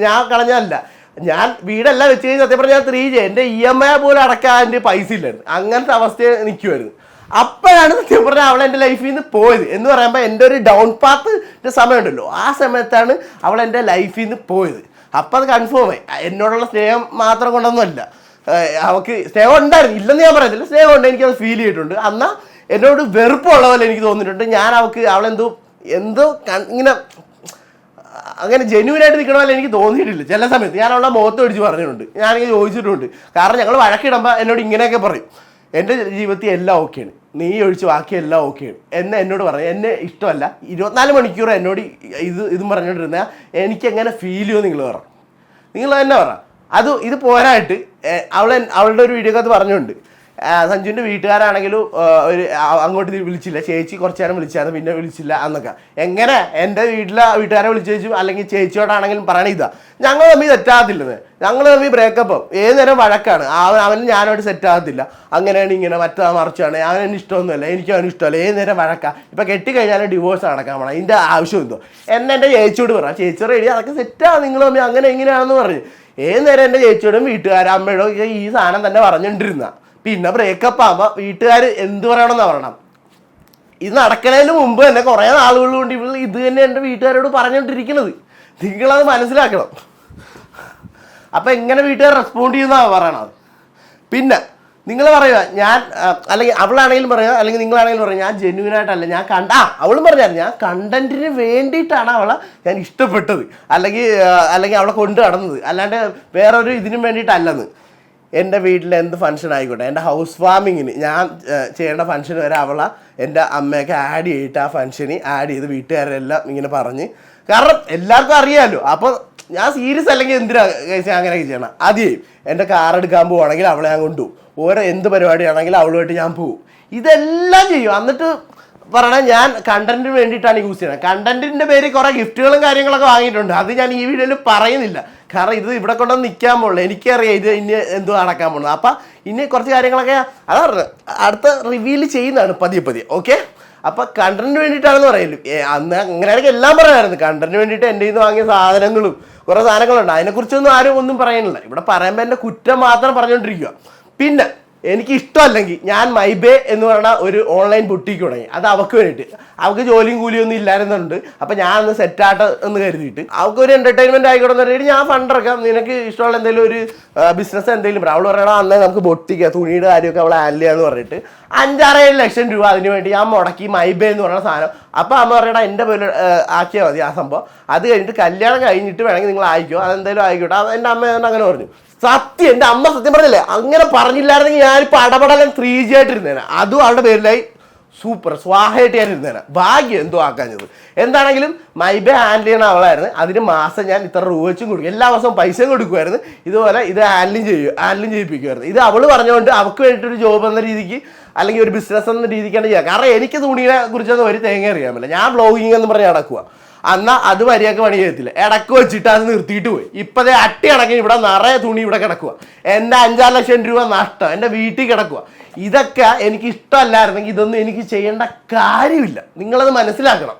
ഞാൻ കളഞ്ഞല്ല ഞാൻ വീടെല്ലാം വെച്ച് കഴിഞ്ഞ് സത്യം പറഞ്ഞാൽ ത്രീ ജെ എന്റെ ഇ എം ഐ പോലും അടക്കാൻ എന്റെ പൈസ ഇല്ലായിരുന്നു. അങ്ങനത്തെ അവസ്ഥയെ നിൽക്കുമായിരുന്നു അപ്പോഴാണ് സത്യം പറഞ്ഞാൽ അവൾ എന്റെ ലൈഫിൽ നിന്ന് പോയത്. എന്ന് പറയുമ്പോൾ എന്റെ ഒരു ഡൗൺ പാത്തിന്റെ സമയമുണ്ടല്ലോ. ആ സമയത്താണ് അവൾ എന്റെ ലൈഫിൽ നിന്ന് പോയത്. അപ്പം അത് കൺഫേം ആയി. എന്നോടുള്ള സ്നേഹം മാത്രം കൊണ്ടൊന്നുമല്ല. അവൾക്ക് സ്നേഹം ഉണ്ടായിരുന്നു. ഇല്ലെന്ന് ഞാൻ പറയത്തില്ല. സ്നേഹം ഉണ്ട്. എനിക്കത് ഫീൽ ചെയ്തിട്ടുണ്ട്. എന്നാൽ എന്നോട് വെറുപ്പുള്ള പോലെ എനിക്ക് തോന്നിയിട്ടുണ്ട്. ഞാൻ അവൾക്ക് അവളെന്തോ എന്തോ ഇങ്ങനെ അങ്ങനെ ജെന്യൂൻ ആയിട്ട് നിൽക്കണ പോലെ എനിക്ക് തോന്നിയിട്ടില്ല. ചില സമയത്ത് ഞാൻ അവളുടെ മുഖത്ത് പിടിച്ച് പറഞ്ഞിട്ടുണ്ട്. ഞാനിങ്ങനെ ചോദിച്ചിട്ടുണ്ട്. കാരണം ഞങ്ങൾ വഴക്കിടുമ്പോൾ എന്നോട് ഇങ്ങനെയൊക്കെ പറയും. എന്റെ ജീവിതത്തിൽ എല്ലാം ഓക്കെയാണ് നീ ഒഴിച്ച് ബാക്കി എല്ലാം ഓക്കെയാണ് എന്നെ എന്നോട് പറഞ്ഞു എന്നെ ഇഷ്ടമല്ല. ഇരുപത്തിനാല് മണിക്കൂർ എന്നോട് ഇത് ഇതും പറഞ്ഞുകൊണ്ടിരുന്ന എനിക്ക് എങ്ങനെ ഫീൽ ചെയ്യുമോ നിങ്ങൾ പറ. നിങ്ങൾ തന്നെ പറ. അത് ഇത് പോരായിട്ട് അവൾ അവളുടെ ഒരു വീഡിയോക്കകത്ത് പറഞ്ഞുണ്ട് ആ, സഞ്ജുവിന്റെ വീട്ടുകാരാണെങ്കിലും ഒരു അങ്ങോട്ട് വിളിച്ചില്ല. ചേച്ചി കുറച്ച് നേരം വിളിച്ചായിരുന്നു പിന്നെ വിളിച്ചില്ല എന്നൊക്കെ. എങ്ങനെ? എന്റെ വീട്ടിലെ വീട്ടുകാരെ വിളിച്ചു ചോദിച്ചു അല്ലെങ്കിൽ ചേച്ചിയോടാണെങ്കിലും പറയണ ഇതാ. ഞങ്ങൾ തമ്മിൽ തെറ്റാകത്തില്ലെന്ന്. ഞങ്ങൾ തമ്മിൽ ബ്രേക്കപ്പ് ഏത് നേരം വഴക്കാണ്? അവൻ അവൻ ഞാനോട് സെറ്റാകത്തില്ല അങ്ങനെയാണ് ഇങ്ങനെ മറ്റാ മറിച്ചാണ്. അവൻ എന്നെ ഇഷ്ടമൊന്നുമല്ല. എനിക്കും അവന് ഇഷ്ടമല്ല. ഏത് നേരം വഴക്കാം? ഇപ്പം കെട്ടിക്കഴിഞ്ഞാൽ ഡിവോഴ്സ് നടക്കാൻ പോണം. അതിന്റെ ആവശ്യം എന്തോ? എന്നെ എന്റെ ചേച്ചിയോട് പറ. ചേച്ചി റെഡി അതൊക്കെ സെറ്റാണ് നിങ്ങൾ തമ്മിൽ അങ്ങനെ എങ്ങനെയാണെന്ന് പറഞ്ഞു. ഏത് നേരം എന്റെ ചേച്ചിയോടും വീട്ടുകാരും അമ്മയോടും ഈ സാധനം തന്നെ പറഞ്ഞുകൊണ്ടിരുന്ന പിന്നെ ബ്രേക്കപ്പ് ആകുമ്പോൾ വീട്ടുകാർ എന്ത് പറയണമെന്ന് പറയണം. ഇത് നടക്കണതിന് മുമ്പ് തന്നെ കുറേ നാളുകൾ കൊണ്ട് ഇവൾ ഇത് തന്നെ എന്റെ വീട്ടുകാരോട് പറഞ്ഞുകൊണ്ടിരിക്കുന്നത് നിങ്ങളത് മനസ്സിലാക്കണം. അപ്പം എങ്ങനെ വീട്ടുകാർ റെസ്പോണ്ട് ചെയ്യുന്നതാണ് പറയണത്. പിന്നെ നിങ്ങൾ പറയുക ഞാൻ അല്ലെങ്കിൽ അവളാണെങ്കിലും പറയുക അല്ലെങ്കിൽ നിങ്ങളാണെങ്കിലും പറയുക ഞാൻ ജെന്യൂൻ ആയിട്ടല്ല ഞാൻ കണ്ട ആ അവളും പറഞ്ഞായിരുന്നു ഞാൻ കണ്ടന്റിന് വേണ്ടിയിട്ടാണ് അവളെ ഞാൻ ഇഷ്ടപ്പെട്ടത്. അല്ലെങ്കിൽ അല്ലെങ്കിൽ അവളെ കൊണ്ടു നടന്നത്. അല്ലാണ്ട് വേറൊരു ഇതിനും വേണ്ടിയിട്ടല്ലെന്ന്. എന്റെ വീട്ടിൽ എന്ത് ഫംഗ്ഷൻ ആയിക്കോട്ടെ എന്റെ ഹൗസ് വാമിങ്ങിന് ഞാൻ ചെയ്യേണ്ട ഫംഗ്ഷൻ വരെ അവളെ എന്റെ അമ്മയൊക്കെ ആഡ് ചെയ്തിട്ട് ആ ഫംഗ്ഷന് ആഡ് ചെയ്ത് വീട്ടുകാരെല്ലാം ഇങ്ങനെ പറഞ്ഞ്. കാരണം എല്ലാവർക്കും അറിയാമല്ലോ അപ്പോൾ ഞാൻ സീരിയസ് അല്ലെങ്കിൽ എന്തിനാ ഞാൻ അങ്ങനെയൊക്കെ ചെയ്യണം. ആദ്യം എന്റെ കാർ എടുക്കാൻ പോവുകയാണെങ്കിൽ അവളെ ഞാൻ കൊണ്ടുപോകും. ഓരോ എന്ത് പരിപാടിയാണെങ്കിൽ അവളുമായിട്ട് ഞാൻ പോകും ഇതെല്ലാം ചെയ്യും. എന്നിട്ട് പറയണ ഞാൻ കണ്ടന്റിന് വേണ്ടിയിട്ടാണ് യൂസ് ചെയ്യുന്നത്. കണ്ടന്റിന്റെ പേര് കുറെ ഗിഫ്റ്റുകളും കാര്യങ്ങളൊക്കെ വാങ്ങിയിട്ടുണ്ട്. അത് ഞാൻ ഈ വീഡിയോയിൽ പറയുന്നില്ല. കാരണം ഇത് ഇവിടെ കൊണ്ടൊന്ന് നിൽക്കാൻ പോകുള്ളൂ എനിക്കറിയാം ഇത് ഇനി എന്തോ നടക്കാൻ പോകുന്നത് അപ്പം ഇനി കുറച്ച് കാര്യങ്ങളൊക്കെ അതാ അടുത്ത റിവീൽ ചെയ്യുന്നതാണ് പതിയെ പതിയെ. ഓക്കെ അപ്പൊ കണ്ടന്റിന് വേണ്ടിയിട്ടാണെന്ന് പറയല്ലോ ഏ, അന്ന് അങ്ങനെയാണെങ്കിൽ എല്ലാം പറയാമായിരുന്നു കണ്ടന്റിന് വേണ്ടിയിട്ട് എന്റെ നിന്ന് വാങ്ങിയ സാധനങ്ങളും കുറേ സാധനങ്ങളുണ്ട്. അതിനെക്കുറിച്ചൊന്നും ആരും ഒന്നും പറയുന്നില്ല ഇവിടെ പറയുമ്പോൾ എന്റെ കുറ്റം മാത്രം പറഞ്ഞുകൊണ്ടിരിക്കുക പിന്നെ എനിക്ക് ഇഷ്ടമല്ലെങ്കിൽ ഞാൻ മൈബേ എന്ന് പറയുന്ന ഒരു ഓൺലൈൻ ബുട്ടിക്ക് തുടങ്ങി. അത് അവൾക്ക് വേണ്ടിയിട്ട്. അവൾക്ക് ജോലിയും കൂലിയും ഒന്നും ഇല്ലായിരുന്നുണ്ട്. അപ്പം ഞാൻ ഒന്ന് സെറ്റാട്ട് എന്ന് കരുതിയിട്ട്. അവൾക്ക് ഒരു എന്റർടൈൻമെന്റ് ആയിക്കോട്ടെ എന്ന് പറഞ്ഞിട്ട് ഞാൻ ഫണ്ട് ഇറക്കാം. നിനക്ക് ഇഷ്ടമുള്ള എന്തെങ്കിലും ഒരു ബിസിനസ് എന്തെങ്കിലും അവൾ പറയണം അന്നേ നമുക്ക് ബൊട്ടിക്കുക തുണിയുടെ കാര്യമൊക്കെ അവൾ ഹാൻഡിൽ ചെയ്യാന്ന് പറഞ്ഞിട്ട് അഞ്ചാറേഴ് ലക്ഷം രൂപ അതിന് വേണ്ടി ഞാൻ മുടക്കി മൈബേ എന്ന് പറയുന്ന സാധനം. അപ്പം അമ്മ പറയണ എന്റെ പേര് ആക്കിയാൽ മതി ആ സംഭവം. അത് കഴിഞ്ഞിട്ട് കല്യാണം കഴിഞ്ഞിട്ട് വേണമെങ്കിൽ നിങ്ങൾ ആയിക്കോ അതെന്തായാലും ആയിക്കോട്ടെ എന്റെ അമ്മ അങ്ങനെ പറഞ്ഞു. സത്യം എന്റെ അമ്മ സത്യം പറഞ്ഞില്ലേ? അങ്ങനെ പറഞ്ഞില്ലായിരുന്നെങ്കിൽ ഞാനിപ്പോൾ അടപടലം ത്രീ ജി ആയിട്ടിരുന്നേനെ അതും അവളുടെ പേരിലായി സൂപ്പർ സ്വാഹയായിട്ട് ഞാൻ ഇരുന്നേനെ ഭാഗ്യം എന്തോ ആക്കാഞ്ഞത് എന്താണെങ്കിലും മൈബേ ഹാൻഡിൽ ചെയ്യണ അവളായിരുന്നു. അതിന് മാസം ഞാൻ ഇത്ര രൂപ വെച്ചും കൊടുക്കും. എല്ലാ മാസവും പൈസയും കൊടുക്കുമായിരുന്നു. ഇതുപോലെ ഇത് ഹാൻഡിലും ചെയ്യും ഹാൻഡിലും ചെയ്യിപ്പിക്കുമായിരുന്നു. ഇത് അവൾ പറഞ്ഞുകൊണ്ട് അവൾക്ക് വേണ്ടിയിട്ടൊരു ജോബ് എന്ന രീതിക്ക് അല്ലെങ്കിൽ ഒരു ബിസിനസ് എന്ന രീതിക്കാണ് ചെയ്യുക. കാരണം എനിക്ക് തുണിയെ കുറിച്ചൊന്നും ഒരു തേങ്ങ അറിയാമില്ല ഞാൻ ബ്ലോഗിങ് എന്ന് പറഞ്ഞ് നടക്കുക അന്നാ അത് മര്യാദയ്ക്ക് പണി ചെയ്യത്തില്ല ഇടയ്ക്ക് വെച്ചിട്ട് അത് നിർത്തിയിട്ട് പോയി. ഇപ്പതേ അട്ടി അടങ്ങി ഇവിടെ നിറയെ തുണി ഇവിടെ കിടക്കുക എന്റെ അഞ്ചാറ് ലക്ഷം രൂപ നഷ്ടം. എന്റെ വീട്ടിൽ കിടക്കുക ഇതൊക്കെ എനിക്ക് ഇഷ്ടമല്ലായിരുന്നെങ്കിൽ ഇതൊന്നും എനിക്ക് ചെയ്യേണ്ട കാര്യമില്ല. നിങ്ങളത് മനസ്സിലാക്കണം.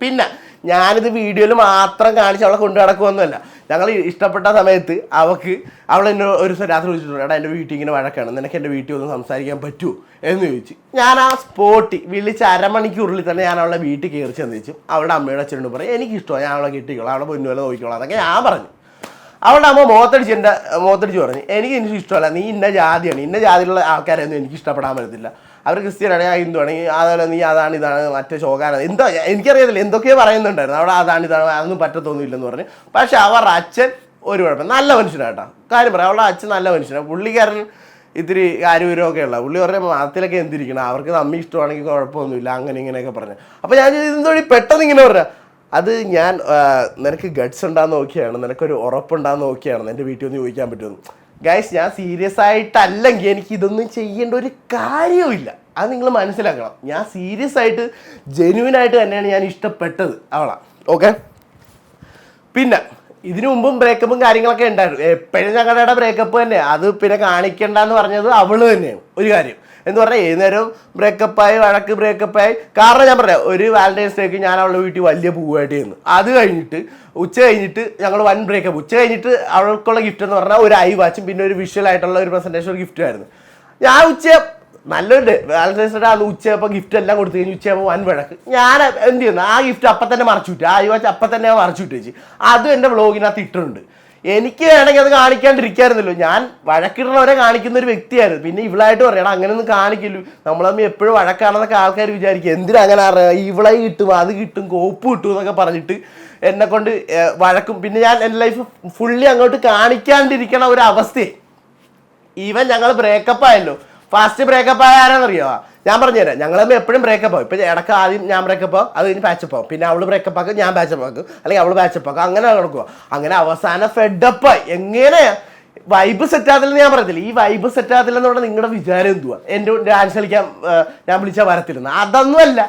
പിന്നെ ഞാനിത് വീഡിയോയിൽ മാത്രം കാണിച്ച് അവളെ കൊണ്ടു നടക്കുമെന്നല്ല ഞങ്ങൾ ഇഷ്ടപ്പെട്ട സമയത്ത് അവൾക്ക് അവൾ എന്നെ ഒരു രാത്രി വിളിച്ചിട്ടുണ്ട് എടാ എന്റെ വീട്ടിൽ ഇങ്ങനെ വഴക്കാണ് നിനക്ക് എന്റെ വീട്ടിൽ ഒന്ന് സംസാരിക്കാൻ പറ്റുമോ എന്ന് ചോദിച്ചു. ഞാൻ ആ സ്പോട്ടി വിളിച്ച് അരമണിക്കൂറിൽ തന്നെ ഞാൻ അവളെ വീട്ടിൽ കയറി ചെന്ന് ചോദിച്ചു. അവളുടെ അമ്മയുടെ അച്ഛനോട് പറയും എനിക്കിഷ്ടമാണ് ഞാൻ അവളെ കിട്ടിക്കോളാം അവളെ പൊന്നുപോലെ നോക്കിക്കോളാം അതൊക്കെ ഞാൻ പറഞ്ഞു. അവളുടെ അമ്മ മുഖത്തടിച്ച് എന്റെ മുഖത്തടിച്ച് പറഞ്ഞു എനിക്ക് എനിക്ക് ഇഷ്ടമല്ല നീ ഇന്ന ജാതിയാണ് ഇന്ന ജാതിയിലുള്ള ആൾക്കാരെയൊന്നും എനിക്ക് ഇഷ്ടപ്പെടാൻ പറ്റത്തില്ല. അവർ ക്രിസ്ത്യനാണ് ഞാൻ ഹിന്ദു ആണ് അതുപോലെ നീ അതാണ് ഇതാണ് മറ്റേ ശോകാനാണ് എന്തോ എനിക്കറിയത്തില്ല എന്തൊക്കെയോ പറയുന്നുണ്ടായിരുന്നു അവിടെ അതാണ് ഇതാണ് അതൊന്നും പറ്റത്തൊന്നുമില്ലെന്ന് പറഞ്ഞു. പക്ഷെ അവർ അച്ഛൻ ഒരു കുഴപ്പം നല്ല മനുഷ്യനാട്ടാ കാര്യം പറയാം അവളുടെ അച്ഛൻ നല്ല മനുഷ്യനാണ് പുള്ളിക്കാരൻ ഇത്തിരി കാര്യവിവരമൊക്കെ ഉള്ള പുള്ളി പറഞ്ഞ മതത്തിലൊക്കെ എന്തിരിക്കണം അവർക്ക് നമ്മി ഇഷ്ടമാണെങ്കിൽ കുഴപ്പമൊന്നുമില്ല അങ്ങനെ ഇങ്ങനെയൊക്കെ പറഞ്ഞു. അപ്പോൾ ഞാൻ ഇതെന്തോ പെട്ടെന്ന് ഇങ്ങനെ പറഞ്ഞു? അത് ഞാൻ നിനക്ക് ഗഡ്സ് ഉണ്ടാകുന്ന നോക്കിയാണ് നിനക്കൊരു ഉറപ്പുണ്ടാകുന്ന നോക്കിയാണ് എന്റെ വീട്ടിൽ ഒന്ന് ചോദിക്കാൻ പറ്റുമെന്ന്. ഗൈസ് ഞാൻ സീരിയസ് ആയിട്ടല്ലെങ്കിൽ എനിക്ക് ഇതൊന്നും ചെയ്യേണ്ട ഒരു കാര്യവുമില്ല. അത് നിങ്ങൾ മനസ്സിലാക്കണം. ഞാൻ സീരിയസ് ആയിട്ട് ജെന്യൂൻ ആയിട്ട് തന്നെയാണ് ഞാൻ ഇഷ്ടപ്പെട്ടത്. അവളാ. ഓക്കെ പിന്നെ ഇതിനു മുമ്പും ബ്രേക്കപ്പും കാര്യങ്ങളൊക്കെ ഉണ്ടായിരുന്നു. എപ്പോഴും ഞങ്ങളുടെ ബ്രേക്കപ്പ് തന്നെ അത് പിന്നെ കാണിക്കണ്ടെന്ന് പറഞ്ഞത് അവൾ തന്നെയാണ്. ഒരു കാര്യം. എന്ന് പറഞ്ഞാൽ ഏത് നേരം ബ്രേക്കപ്പായി വഴക്ക് ബ്രേക്കപ്പായി കാരണം ഞാൻ പറയാം ഒരു വാലന്റൈൻസ് ഡേക്ക് ഞാൻ അവളുടെ വീട്ടിൽ വലിയ പൂവായിട്ട് ചെയ്യുന്നു അത് കഴിഞ്ഞിട്ട് ഉച്ച കഴിഞ്ഞിട്ട് ഞങ്ങൾ വൺ ബ്രേക്കപ്പ് ഉച്ച കഴിഞ്ഞിട്ട് അവൾക്കുള്ള ഗിഫ്റ്റ് എന്ന് പറഞ്ഞാൽ ഒരു ഐ വാച്ചും പിന്നെ ഒരു വിഷ്വൽ ആയിട്ടുള്ള ഒരു പ്രസന്റേഷൻ ഗിഫ്റ്റ് ആയിരുന്നു. ഞാൻ ഉച്ച നല്ലൊരു വാലന്റൈൻസ് ഡേ അന്ന് ഉച്ചയപ്പോൾ ഗിഫ്റ്റ് എല്ലാം കൊടുത്തു. കഴിഞ്ഞ് ഉച്ചയപ്പോൾ വൻ വഴക്ക്. ഞാൻ എന്ത് ചെയ്യുന്നു? ആ ഗിഫ്റ്റ് അപ്പം തന്നെ മറച്ചു വിട്ടു. ആ ഐ വാച്ച് അപ്പം തന്നെ മറച്ചു വിട്ടു വെച്ച് അതും എന്റെ ബ്ലോഗിനകത്ത് ഇട്ടിട്ടുണ്ട്. എനിക്ക് വേണമെങ്കിൽ അത് കാണിക്കാണ്ടിരിക്കായിരുന്നല്ലോ. ഞാൻ വഴക്കിടുന്നവരെ കാണിക്കുന്ന ഒരു വ്യക്തിയായിരുന്നു. പിന്നെ ഇവളായിട്ട് പറയണം അങ്ങനെയൊന്നും കാണിക്കില്ലു. നമ്മൾ തമ്മിൽ എപ്പോഴും വഴക്കാണെന്നൊക്കെ ആൾക്കാർ വിചാരിക്കും. എന്തിനാ അങ്ങനെ അറിയാം ഇവളെ കിട്ടും അത് കിട്ടും കോപ്പ് കിട്ടും എന്നൊക്കെ പറഞ്ഞിട്ട് എന്നെ കൊണ്ട് വഴക്കും. പിന്നെ ഞാൻ എന്റെ ലൈഫ് ഫുള്ളി അങ്ങോട്ട് കാണിക്കാണ്ടിരിക്കണ ഒരു അവസ്ഥയെ ഈവൻ ഞങ്ങൾ ബ്രേക്കപ്പ് ആയല്ലോ. ഫാസ്റ്റ് ബ്രേക്കപ്പ് ആയ ഞാൻ പറഞ്ഞുതരാം. ഞങ്ങൾ തമ്മിൽ എപ്പോഴും ബ്രേക്കപ്പ് ആവും. ഇപ്പം ഇടയ്ക്ക് ആദ്യം ഞാൻ ബ്രേക്കപ്പ് ആവും അത് കഴിഞ്ഞ് പാച്ചപ്പ് ആവും. പിന്നെ അവൾ ബ്രേക്കപ്പ് ആക്കും ഞാൻ പാച്ചപ്പ് ആക്കും. അല്ലെങ്കിൽ അവൾ പാച്ചപ്പ് ആക്കും. അങ്ങനെ നടക്കുക അങ്ങനെ അവസാനം ഫെഡപ്പ് എങ്ങനെ? വൈബ് സെറ്റ് ആകത്തില്ലെന്ന് ഞാൻ പറയത്തില്ല. ഈ വൈബ് സെറ്റ് പറഞ്ഞാൽ നിങ്ങളുടെ വിചാരം എന്തുവാ? എന്റെ ഡാൻസ് കളിക്കാൻ ഞാൻ വിളിച്ചാൽ വരത്തില്ലെന്ന്. അതൊന്നുമല്ല.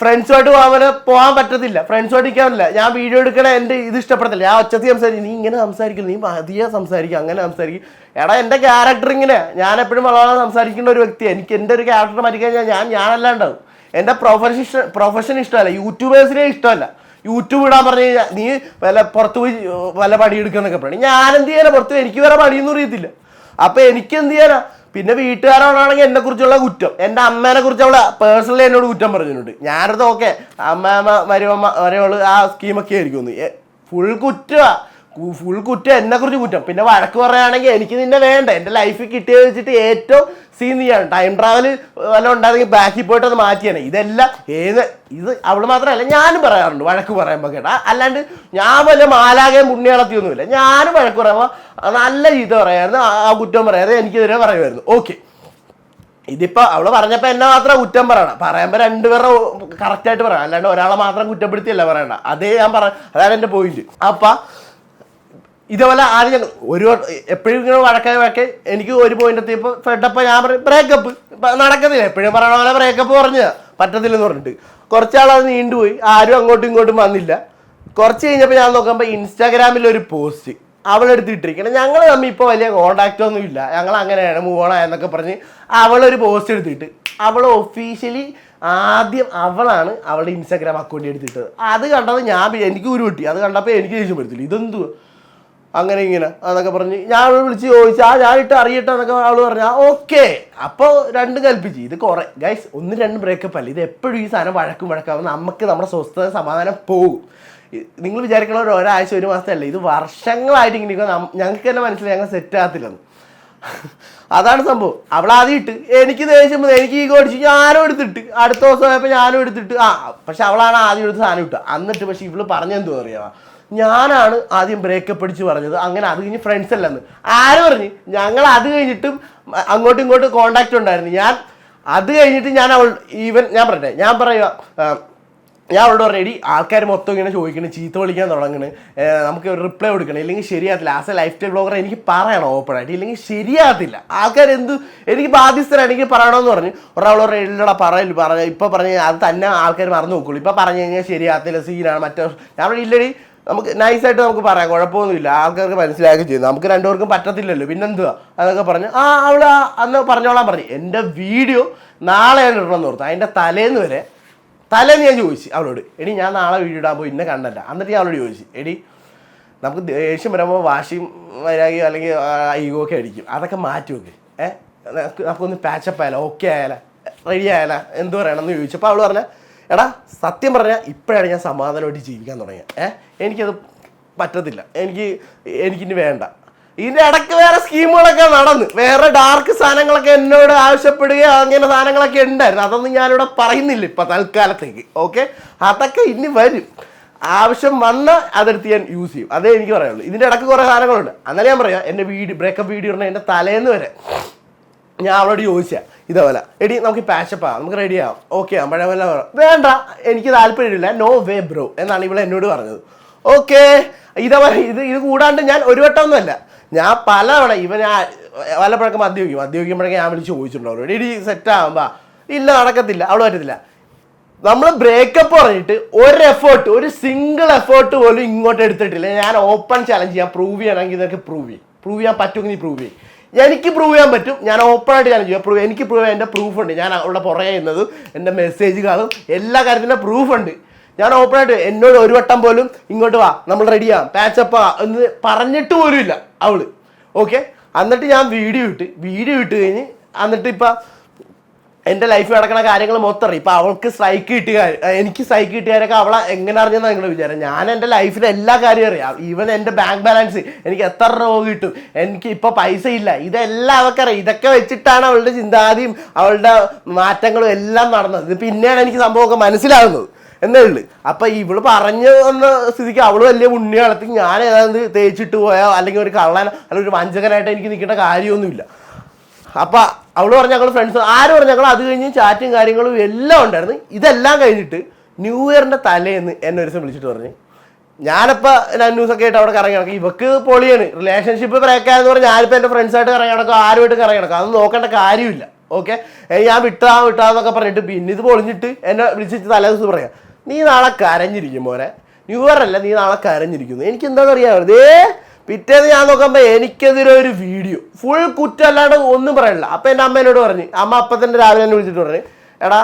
ഫ്രണ്ട്സുമായിട്ട് പോകാൻ പോകാൻ പറ്റത്തില്ല. ഫ്രണ്ട്സുമായിട്ട് ഇരിക്കാൻ പറ്റില്ല. ഞാൻ വീഡിയോ എടുക്കണ എന്റെ ഇത് ഇഷ്ടപ്പെടത്തില്ല. ഞാൻ ഒച്ചത്തി സംസാരിക്കും. നീ ഇങ്ങനെ സംസാരിക്കില്ല നീ അധികം സംസാരിക്കും. അങ്ങനെ സംസാരിക്കും. എടാ എന്റെ ക്യാരക്ടർ ഇങ്ങനെ. ഞാൻ എപ്പോഴും വളരെ സംസാരിക്കുന്ന ഒരു വ്യക്തിയാണ് എനിക്ക് എന്റെ ഒരു ക്യാരക്ടർ മരിക്കാൻ ഞാൻ ഞാനല്ലാണ്ടാവും. എന്റെ പ്രൊഫഷൻ ഇഷ്ട പ്രൊഫഷൻ ഇഷ്ടമല്ല. യൂട്യൂബേഴ്സിനെ ഇഷ്ടമല്ല. യൂട്യൂബ് ഇടാൻ പറഞ്ഞു കഴിഞ്ഞാൽ നീ വല്ല പുറത്ത് പോയി വല്ല പടിയെടുക്കുക എന്നൊക്കെ പറഞ്ഞു. ഞാൻ എന്ത് ചെയ്യാനാ പുറത്ത്? എനിക്ക് വേറെ പണിയൊന്നും അറിയത്തില്ല. അപ്പം എനിക്ക് എന്ത് ചെയ്യാനാ? പിന്നെ വീട്ടുകാരോടാണെങ്കിൽ എന്നെ കുറിച്ചുള്ള കുറ്റം. എന്റെ അമ്മേനെ കുറിച്ച് അവൾ പേഴ്സണലി എന്നോട് കുറ്റം പറഞ്ഞിട്ടുണ്ട്. ഞാനത് ഓക്കെ അമ്മ മരുവമ്മ വരെയുള്ള ആ സ്കീമൊക്കെ ആയിരിക്കും ഫുൾ കുറ്റമാ ഫുൾ കുറ്റം എന്നെ കുറിച്ച് കുറ്റം. പിന്നെ വഴക്ക് പറയുകയാണെങ്കിൽ എനിക്ക് നിന്നെ വേണ്ട. എന്റെ ലൈഫിൽ കിട്ടിയത് വെച്ചിട്ട് ഏറ്റവും സീൻ നീയാണ് ടൈം ട്രാവൽ വല്ല ഉണ്ടായിരുന്നെങ്കിൽ ബാക്കിൽ പോയിട്ട് അത് മാറ്റിയാണ് ഇതെല്ലാം ഏത് ഇത് അവൾ മാത്രമല്ല ഞാനും പറയാറുണ്ട് വഴക്ക് പറയുമ്പോൾ കേട്ടാ. അല്ലാണ്ട് ഞാൻ വല്ല മാലാകയും പുണ്യാളത്തിയൊന്നുമില്ല ഞാനും വഴക്ക് പറയുമ്പോൾ നല്ല ചീത്ത പറയായിരുന്നു. ആ കുറ്റം പറയാതെ എനിക്കെതിരെ പറയുമായിരുന്നു. ഓക്കെ ഇതിപ്പോ അവൾ പറഞ്ഞപ്പോൾ എന്നെ മാത്രം കുറ്റം പറയണം. പറയുമ്പോ രണ്ടുപേരെ കറക്റ്റ് ആയിട്ട് പറയാം. അല്ലാണ്ട് ഒരാളെ മാത്രം കുറ്റപ്പെടുത്തിയല്ല പറയണ്ട. അതേ ഞാൻ പറ അതാണ് എന്റെ പോയിന്റ് അപ്പൊ ഇതേപോലെ ആദ്യം ഞങ്ങൾ ഒരു എപ്പോഴും ഇങ്ങനെ വഴക്കായി വഴക്കെ എനിക്ക് ഒരു പോയിന്റ് എത്തിയപ്പോൾ ഫെഡപ്പ് ഞാൻ പറയും ബ്രേക്കപ്പ് നടക്കത്തില്ല. എപ്പോഴും പറയണ പോലെ ബ്രേക്കപ്പ് പറഞ്ഞു പറ്റത്തില്ലെന്ന് പറഞ്ഞിട്ട്. കുറച്ചാൾ അത് നീണ്ടുപോയി. ആരും അങ്ങോട്ടും ഇങ്ങോട്ടും വന്നില്ല. കുറച്ച് കഴിഞ്ഞപ്പോൾ ഞാൻ നോക്കുമ്പോൾ ഇൻസ്റ്റാഗ്രാമിൽ ഒരു പോസ്റ്റ് അവളെടുത്ത് ഇട്ടിരിക്കണം ഞങ്ങൾ തമ്മിൽ ഇപ്പോൾ വലിയ കോണ്ടാക്റ്റ് ഒന്നും ഇല്ല. ഞങ്ങൾ അങ്ങനെയാണ് മൂവ് ഓൺ എന്നൊക്കെ പറഞ്ഞ് അവളൊരു പോസ്റ്റ് എടുത്തിട്ട്. അവൾ ഒഫീഷ്യലി ആദ്യം അവളാണ് അവളുടെ ഇൻസ്റ്റാഗ്രാം അക്കൗണ്ട് എടുത്തിട്ടത്. അത് കണ്ടത് ഞാൻ എനിക്ക് ഉരുവിട്ടി അത് കണ്ടപ്പോൾ എനിക്ക് ദേഷ്യം വരത്തില്ല. ഇതെന്തുവാ? അങ്ങനെ ഇങ്ങനെ അതൊക്കെ പറഞ്ഞ് ഞാൻ അവൾ വിളിച്ച് ചോദിച്ചു ആ ഞാനിട്ട് അറിയട്ടെ എന്നൊക്കെ അവൾ പറഞ്ഞു ഓക്കെ. അപ്പോൾ രണ്ടും കൽപ്പിച്ചു. ഇത് കുറേ. ഗൈസ് ഒന്ന് രണ്ടും ബ്രേക്കപ്പ് അല്ല? ഇത് എപ്പോഴും ഈ സാധനം വഴക്കും വഴക്കാവും. നമുക്ക് നമ്മുടെ സ്വസ്ഥത സമാധാനം പോകും. നിങ്ങൾ വിചാരിക്കണ ഒരു ഒരാഴ്ച ഒരു മാസത്തെ അല്ല ഇത് വർഷങ്ങളായിട്ട് ഇങ്ങനെ. ഞങ്ങൾക്ക് തന്നെ മനസ്സിലായി ഞങ്ങൾ സെറ്റ് ആകത്തില്ലെന്ന്. അതാണ് സംഭവം. അവൾ ആദ്യം ഇട്ട് എനിക്ക് ദേഷ്യം. എനിക്ക് ഈ അടിച്ച്. ഞാനും എടുത്തിട്ട്. അടുത്ത ദിവസം ആയപ്പോൾ ഞാനും എടുത്തിട്ട്. ആ പക്ഷെ അവളാണ് ആദ്യം എടുത്ത് സാധനം ഇട്ടു എന്നിട്ട് പക്ഷെ ഇവൾ പറഞ്ഞെന്തോ അറിയാമോ ഞാനാണ് ആദ്യം ബ്രേക്കപ്പ് അടിച്ച് പറഞ്ഞത്. അങ്ങനെ അത് കഴിഞ്ഞ് ഫ്രണ്ട്സ് അല്ലെന്ന് ആര് പറഞ്ഞു? ഞങ്ങൾ അത് കഴിഞ്ഞിട്ടും അങ്ങോട്ടും ഇങ്ങോട്ടും കോണ്ടാക്ട് ഉണ്ടായിരുന്നു. ഞാൻ അത് കഴിഞ്ഞിട്ട് ഞാൻ അവൾ ഈവൻ ഞാൻ പറയട്ടെ ഞാൻ പറയുക ഞാൻ അവളോട് എടി ആൾക്കാർ മൊത്തം ഇങ്ങനെ ചോദിക്കണേ ചീത്ത വിളിക്കാൻ തുടങ്ങണ്. നമുക്ക് റിപ്ലൈ കൊടുക്കണം. ഇല്ലെങ്കിൽ ശരിയാകത്തില്ല. As a lifestyle blogger എനിക്ക് പറയണം ഓപ്പൺ ആയിട്ട്. ഇല്ലെങ്കിൽ ശരിയാകത്തില്ല. ആൾക്കാർ എന്ത് എനിക്ക് ബാധ്യസ്ഥരാണ്. എനിക്ക് പറയണമെന്ന് പറഞ്ഞു. ഒരാൾ പറഞ്ഞു ഇല്ലടാ പറയില്ല പറഞ്ഞ ഇപ്പൊ പറഞ്ഞു അത് തന്നെ ആൾക്കാർ മറന്നു നോക്കുള്ളൂ. ഇപ്പോൾ പറഞ്ഞു കഴിഞ്ഞാൽ ശരിയാകത്തില്ല. സീനാണ് മറ്റേ ഞാൻ പറഞ്ഞു ഇല്ലടി നമുക്ക് നൈസായിട്ട് നമുക്ക് പറയാം കുഴപ്പമൊന്നുമില്ല. ആൾക്കാർക്ക് മനസ്സിലാക്കി ചെയ്തു. നമുക്ക് രണ്ടുപേർക്കും പറ്റത്തില്ലല്ലോ. പിന്നെന്തുവാ? അതൊക്കെ പറഞ്ഞു ആ അവൾ അന്ന് പറഞ്ഞോളാൻ പറഞ്ഞു. എന്റെ വീഡിയോ നാളെ ഞാൻ ഇടണമെന്ന് ഓർത്തു. അതിന്റെ തലേന്ന് വരെ തലേന്ന് ഞാൻ ചോദിച്ചു അവളോട് എടി ഞാൻ നാളെ വീഡിയോ ഇടാൻ പോയി ഇന്നെ കണ്ടല്ല. എന്നിട്ട് ഞാൻ അവളോട് ചോദിച്ചു എടി നമുക്ക് ദേഷ്യം വരുമ്പോൾ വാശിയും വരാകി അല്ലെങ്കിൽ ഈഗോ ഒക്കെ അടിക്കും. അതൊക്കെ മാറ്റി വെക്ക് ഏഹ് നമുക്ക് നമുക്കൊന്ന് പാച്ചപ്പ് ആയാലോ ഓക്കെ ആയാലോ റെഡി ആയാലോ എന്ത് പറയണമെന്ന് ചോദിച്ചപ്പോൾ അവൾ പറഞ്ഞ എടാ സത്യം പറഞ്ഞാൽ ഇപ്പോഴാണ് ഞാൻ സമാധാനമായിട്ട് ജീവിക്കാൻ തുടങ്ങിയത്. ഏഹ് എനിക്കത് പറ്റത്തില്ല. എനിക്ക് എനിക്കിനി വേണ്ട. ഇതിന്റെ ഇടയ്ക്ക് വേറെ സ്കീമുകളൊക്കെ നടന്ന് വേറെ ഡാർക്ക് സാധനങ്ങളൊക്കെ എന്നോട് ആവശ്യപ്പെടുകയോ അങ്ങനെ സാധനങ്ങളൊക്കെ ഉണ്ടായിരുന്നു. അതൊന്നും ഞാനിവിടെ പറയുന്നില്ല ഇപ്പം തൽക്കാലത്തേക്ക്. ഓക്കെ? അതൊക്കെ ഇനി വരും. ആവശ്യം വന്ന അതെടുത്ത് ഞാൻ യൂസ് ചെയ്യും. അതേ എനിക്ക് പറയാനുള്ളൂ. ഇതിന്റെ ഇടയ്ക്ക് കുറേ സാധനങ്ങളുണ്ട്. അന്നേരം ഞാൻ പറയാം എന്റെ വീഡിയോ ബ്രേക്കപ്പ് വീഡിയോ ഉണ്ടെങ്കിൽ എന്റെ തലേന്ന് വരെ ഞാൻ അവളോട് ചോദിച്ചാ ഇതേപോലെ എടി നമുക്ക് പാച്ചപ്പാ നമുക്ക് റെഡി ആവാം. ഓക്കെ പഴയ പോലെ വേണ്ട. എനിക്ക് താല്പര്യമില്ല. നോ വേ ബ്രോ എന്നാണ് ഇവിടെ എന്നോട് പറഞ്ഞത്. ഓക്കെ ഇതേപോലെ ഇത് ഇത് കൂടാണ്ട് ഞാൻ ഒരു വട്ടമൊന്നുമല്ല. ഞാൻ പല തവണ ഇവൻ വല്ലപ്പോഴൊക്കെ മദ്യപിക്കും. മദ്യപിക്കുമ്പോഴൊക്കെ ഞാൻ വിളിച്ച് ചോദിച്ചിട്ടുണ്ടാവും. എടി സെറ്റ് ആകുമ്പോൾ ഇല്ല നടക്കത്തില്ല. അവിടെ പറ്റത്തില്ല നമ്മൾ ബ്രേക്കപ്പ് പറഞ്ഞിട്ട് ഒരു എഫേർട്ട് ഒരു സിംഗിൾ എഫേർട്ട് പോലും ഇങ്ങോട്ട് എടുത്തിട്ടില്ല. ഞാൻ ഓപ്പൺ ചലഞ്ച് ചെയ്യാം. പ്രൂവ് ചെയ്യണമെങ്കിൽ ഇതൊക്കെ പ്രൂവ് ചെയ്യും. പ്രൂവ് ചെയ്യാൻ പറ്റുമെങ്കിൽ നീ പ്രൂവ് ചെയ്യും. എനിക്ക് പ്രൂവ് ചെയ്യാൻ പറ്റും. ഞാൻ ഓപ്പൺ ആയിട്ട് ഞാൻ ചെയ്യാം. പ്രൂവ് എനിക്ക് പ്രൂവ് ചെയ്യാൻ എന്റെ പ്രൂഫ് ഉണ്ട്. ഞാൻ അവിടെ പുറകെ ചെയ്യുന്നത് എന്റെ മെസ്സേജുകളും എല്ലാ കാര്യത്തിന്റെ പ്രൂഫ് ഉണ്ട്. ഞാൻ ഓപ്പൺ ആയിട്ട് എന്നോട് ഒരു വട്ടം പോലും ഇങ്ങോട്ട് വാ നമ്മൾ റെഡിയാ ആ എന്ന് പറഞ്ഞിട്ട് പോലും ഇല്ല അവൾ. ഓക്കെ എന്നിട്ട് ഞാൻ വീഡിയോ ഇട്ട് വീഡിയോ ഇട്ട് കഴിഞ്ഞ് എന്നിട്ട് ഇപ്പം എന്റെ ലൈഫിൽ നടക്കുന്ന കാര്യങ്ങൾ മൊത്തം അറിയും. ഇപ്പം അവൾക്ക് സ്ട്രൈക്ക് കിട്ടിയ എനിക്ക് സ്ട്രൈക്ക് കിട്ടിയവരൊക്കെ അവളെ എങ്ങനെ അറിഞ്ഞെന്ന് നിങ്ങൾ വിചാരം. ഞാൻ എന്റെ ലൈഫിലെ എല്ലാ കാര്യവും അറിയാം. ഈവൻ എന്റെ ബാങ്ക് ബാലൻസ് എനിക്ക് എത്ര രൂപ കിട്ടും. എനിക്ക് ഇപ്പോൾ പൈസ ഇല്ല. ഇതെല്ലാം അവൾക്കറിയാം ഇതൊക്കെ വെച്ചിട്ടാണ് അവളുടെ ചിന്താഗതിയും അവളുടെ മാറ്റങ്ങളും എല്ലാം നടന്നത്. പിന്നെയാണ് എനിക്ക് സംഭവമൊക്കെ മനസ്സിലാകുന്നത് എന്നേ ഉള്ളു. അപ്പൊ ഇവൾ പറഞ്ഞു വന്ന സ്ഥിതിക്ക് അവൾ വലിയ ഉണ്ണി കളത്തി ഞാൻ ഏതാണ്ട് തേച്ചിട്ട് പോയോ? അല്ലെങ്കിൽ ഒരു കള്ളൻ അല്ലെങ്കിൽ ഒരു വഞ്ചകനായിട്ട് എനിക്ക് നിൽക്കേണ്ട കാര്യമൊന്നുമില്ല. അപ്പൊ അവൾ പറഞ്ഞ ഞങ്ങൾ ഫ്രണ്ട്സ് ആര് പറഞ്ഞ ഞങ്ങൾ അത് കഴിഞ്ഞ് ചാറ്റും കാര്യങ്ങളും എല്ലാം ഉണ്ടായിരുന്നു. ഇതെല്ലാം കഴിഞ്ഞിട്ട് ന്യൂ ഇയറിന്റെ തലേന്ന് എന്നെ ഒരു ദിവസം വിളിച്ചിട്ട് പറഞ്ഞു. ഞാനിപ്പോ ന്യൂസ് ഒക്കെ ആയിട്ട് അവിടെ കറങ്ങി നടക്കും. ഇവക്ക് പൊളിയാണ്. റിലേഷൻഷിപ്പ് ബ്രേക്ക് ആയെന്ന് പറഞ്ഞാൽ ഞാനിപ്പോൾ എന്റെ ഫ്രണ്ട്സായിട്ട് കറങ്ങി നടക്കും. ആരുമായിട്ട് കറങ്ങി നടക്കും. അത് നോക്കേണ്ട കാര്യമില്ല. ഓക്കെ ഞാൻ വിട്ടാ വിട്ടാന്നൊക്കെ പറഞ്ഞിട്ട് പിന്നെ ഇത് പൊളിഞ്ഞിട്ട് എന്നെ വിളിച്ചിട്ട് തലേ ദിവസം പറയാം നീ നാളെ കരഞ്ഞിരിക്കും മോനെ. ന്യൂ ഇയർ അല്ല നീ നാളെ കരഞ്ഞിരിക്കുന്നു. എനിക്ക് എന്താണെന്ന് അറിയാം ദേ പിറ്റേന്ന് ഞാൻ നോക്കുമ്പോൾ എനിക്കെതിരെ ഒരു വീഡിയോ. ഫുൾ കുറ്റമല്ലാണ്ട് ഒന്നും പറയണില്ല. അപ്പം എന്റെ അമ്മ എന്നോട് പറഞ്ഞു അമ്മ അപ്പം തന്നെ രാവിലെ എന്നെ വിളിച്ചിട്ട് പറഞ്ഞു എടാ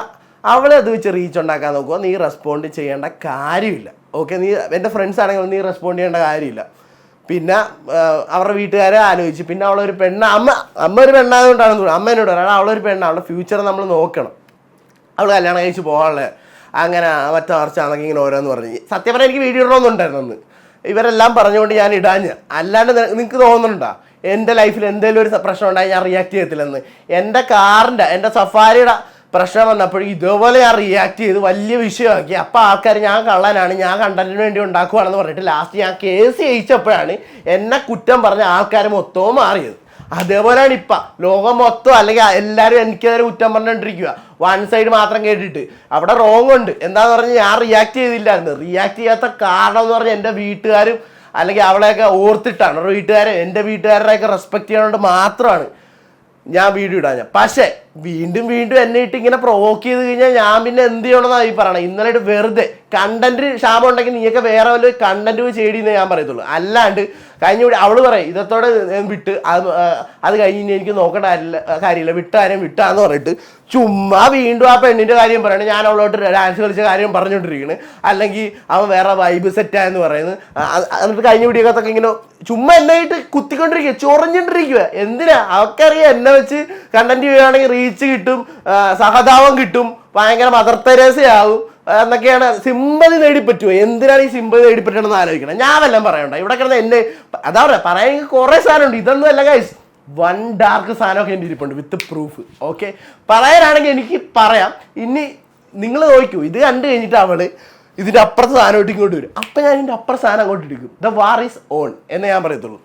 അവളെ അത് വെച്ച് റീച്ച് ഉണ്ടാക്കാൻ നോക്കുക നീ റെസ്പോണ്ട് ചെയ്യേണ്ട കാര്യമില്ല. ഓക്കെ നീ എന്റെ ഫ്രണ്ട്സ് ആണെങ്കിലും നീ റെസ്പോണ്ട് ചെയ്യേണ്ട കാര്യമില്ല. പിന്നെ അവരുടെ വീട്ടുകാരെ ആലോചിച്ച്. പിന്നെ അവളൊരു പെണ്ണ അമ്മ അമ്മ ഒരു പെണ്ണായതുകൊണ്ടാണ് തോന്നുന്നത്. അമ്മ എന്നോട് പറയാം അവളൊരു പെണ്ണ. അവളുടെ ഫ്യൂച്ചർ നമ്മൾ നോക്കണം. അവൾ കല്യാണം കഴിച്ച് പോകാനുള്ളത് അങ്ങനെ മറ്റേ മറിച്ചാണെങ്കിൽ ഇങ്ങനെ ഓരോന്ന് പറഞ്ഞു. സത്യം പറഞ്ഞാൽ എനിക്ക് വീഡിയോ ഇടണമെന്നുണ്ടായിരുന്നു അന്ന്. ഇവരെല്ലാം പറഞ്ഞുകൊണ്ട് ഞാൻ ഇടാഞ്ഞ്. അല്ലാണ്ട് നിങ്ങൾക്ക് തോന്നുന്നുണ്ടോ? എന്റെ ലൈഫിൽ എന്തെങ്കിലും ഒരു പ്രശ്നം ഉണ്ടായി ഞാൻ റിയാക്ട് ചെയ്യത്തില്ലെന്ന്. എന്റെ കാറിന്റെ എന്റെ സഫാരിയുടെ പ്രശ്നം വന്നപ്പോഴും ഇതേപോലെ ഞാൻ റിയാക്ട് ചെയ്ത് വലിയ വിഷയമാക്കി. അപ്പോൾ ആൾക്കാർ ഞാൻ കള്ളനാണ് ഞാൻ കണ്ടന്റിന് വേണ്ടി ഉണ്ടാക്കുകയാണെന്ന് പറഞ്ഞിട്ട് ലാസ്റ്റ് ഞാൻ കേസ് ജയിച്ചപ്പോഴാണ് എന്നെ കുറ്റം പറഞ്ഞ ആൾക്കാർ മൊത്തവും മാറിയത്. അതേപോലെയാണ് ഇപ്പൊ. ലോകം മൊത്തം അല്ലെങ്കിൽ എല്ലാവരും എനിക്കെതിരെ കുറ്റം പറഞ്ഞോണ്ടിരിക്കുക വൺ സൈഡ് മാത്രം കേട്ടിട്ട്. അവിടെ റോങ് ഉണ്ട്. എന്താന്ന് പറഞ്ഞാൽ ഞാൻ റിയാക്ട് ചെയ്തില്ലായിരുന്നു. റിയാക്ട് ചെയ്യാത്ത കാരണം എന്ന് പറഞ്ഞാൽ എന്റെ വീട്ടുകാരും അല്ലെങ്കിൽ അവളെയൊക്കെ ഓർത്തിട്ടാണ്. വീട്ടുകാരെ എന്റെ വീട്ടുകാരുടെയൊക്കെ റെസ്പെക്ട് ചെയ്യണോണ്ട് മാത്രമാണ് ഞാൻ വീഡിയോ ഇടാൻ പക്ഷേ വീണ്ടും വീണ്ടും എന്നെ ഇട്ട് ഇങ്ങനെ പ്രൊവോക്ക് ചെയ്ത് കഴിഞ്ഞാൽ ഞാൻ പിന്നെ എന്ത് ചെയ്യണമെന്നാണ് ഈ പറയണത് ഇന്നലെ വെറുതെ കണ്ടന്റ് ക്ഷാമം ഉണ്ടെങ്കിൽ നീയൊക്കെ വേറെ വല്ല കണ്ടന്റ് എന്ന് ഞാൻ പറയത്തുള്ളൂ. അല്ലാണ്ട് കഴിഞ്ഞ അവൾ പറയും ഇതത്തോടെ വിട്ട് അത് അത് കഴിഞ്ഞ് എനിക്ക് നോക്കേണ്ട കാര്യമില്ല കാര്യമില്ല വിട്ടാരും വിട്ടാന്ന് പറഞ്ഞിട്ട് ചുമ്മാ വീണ്ടും ആ പെണ്ണിന്റെ കാര്യം പറയണേ. ഞാൻ അവളോട്ട് ഡാൻസ് കളിച്ച കാര്യം പറഞ്ഞുകൊണ്ടിരിക്കണ്. അല്ലെങ്കിൽ അവൻ വേറെ വൈബ് സെറ്റാന്ന് പറയുന്നത്. എന്നിട്ട് കഴിഞ്ഞ വീഡിയോക്കത്തൊക്കെ ഇങ്ങനെ ചുമ്മാ എന്നായിട്ട് കുത്തിക്കൊണ്ടിരിക്കുക ചൊറഞ്ഞോണ്ടിരിക്കുക എന്തിനാ? അവക്കറിയാം എന്നെ വെച്ച് കണ്ടന്റ് ചെയ്യുകയാണെങ്കിൽ റീച്ച് കിട്ടും സഹതാപം കിട്ടും ഭയങ്കര മദർ തെരേസയാവും എന്നൊക്കെയാണ് സിമ്പതി നേടിപ്പറ്റുമോ എന്തിനാണ് ഈ സിമ്പതി നേടിപ്പറ്റണമെന്ന് ആലോചിക്കണം. ഞാൻ വല്ലതും പറയണ്ട. ഇവിടെ കിടന്ന് എന്നെ അതാ പറയാ പറയാൻ കുറെ സാധനമുണ്ട്. ഇതൊന്നും അല്ല ഗൈസ് വൺ ഡാർക്ക് സാധനമൊക്കെ എന്റെ ഇരിപ്പുണ്ട് വിത്ത് പ്രൂഫ് ഓക്കെ പറയാനാണെങ്കിൽ എനിക്ക് പറയാം. ഇനി നിങ്ങൾ നോക്കൂ ഇത് കണ്ടു കഴിഞ്ഞിട്ട് അവൾ ഇതിന്റെ അപ്പുറത്തെ ഇട്ട് ഇങ്ങോട്ട് വരും. അപ്പൊ ഞാൻ ഇതിന്റെ അപ്പുറത്തെ സാധനം അങ്ങോട്ട് എടുക്കും ദ വാർ ഈസ് ഓൺ എന്ന് ഞാൻ പറയത്തുള്ളൂ.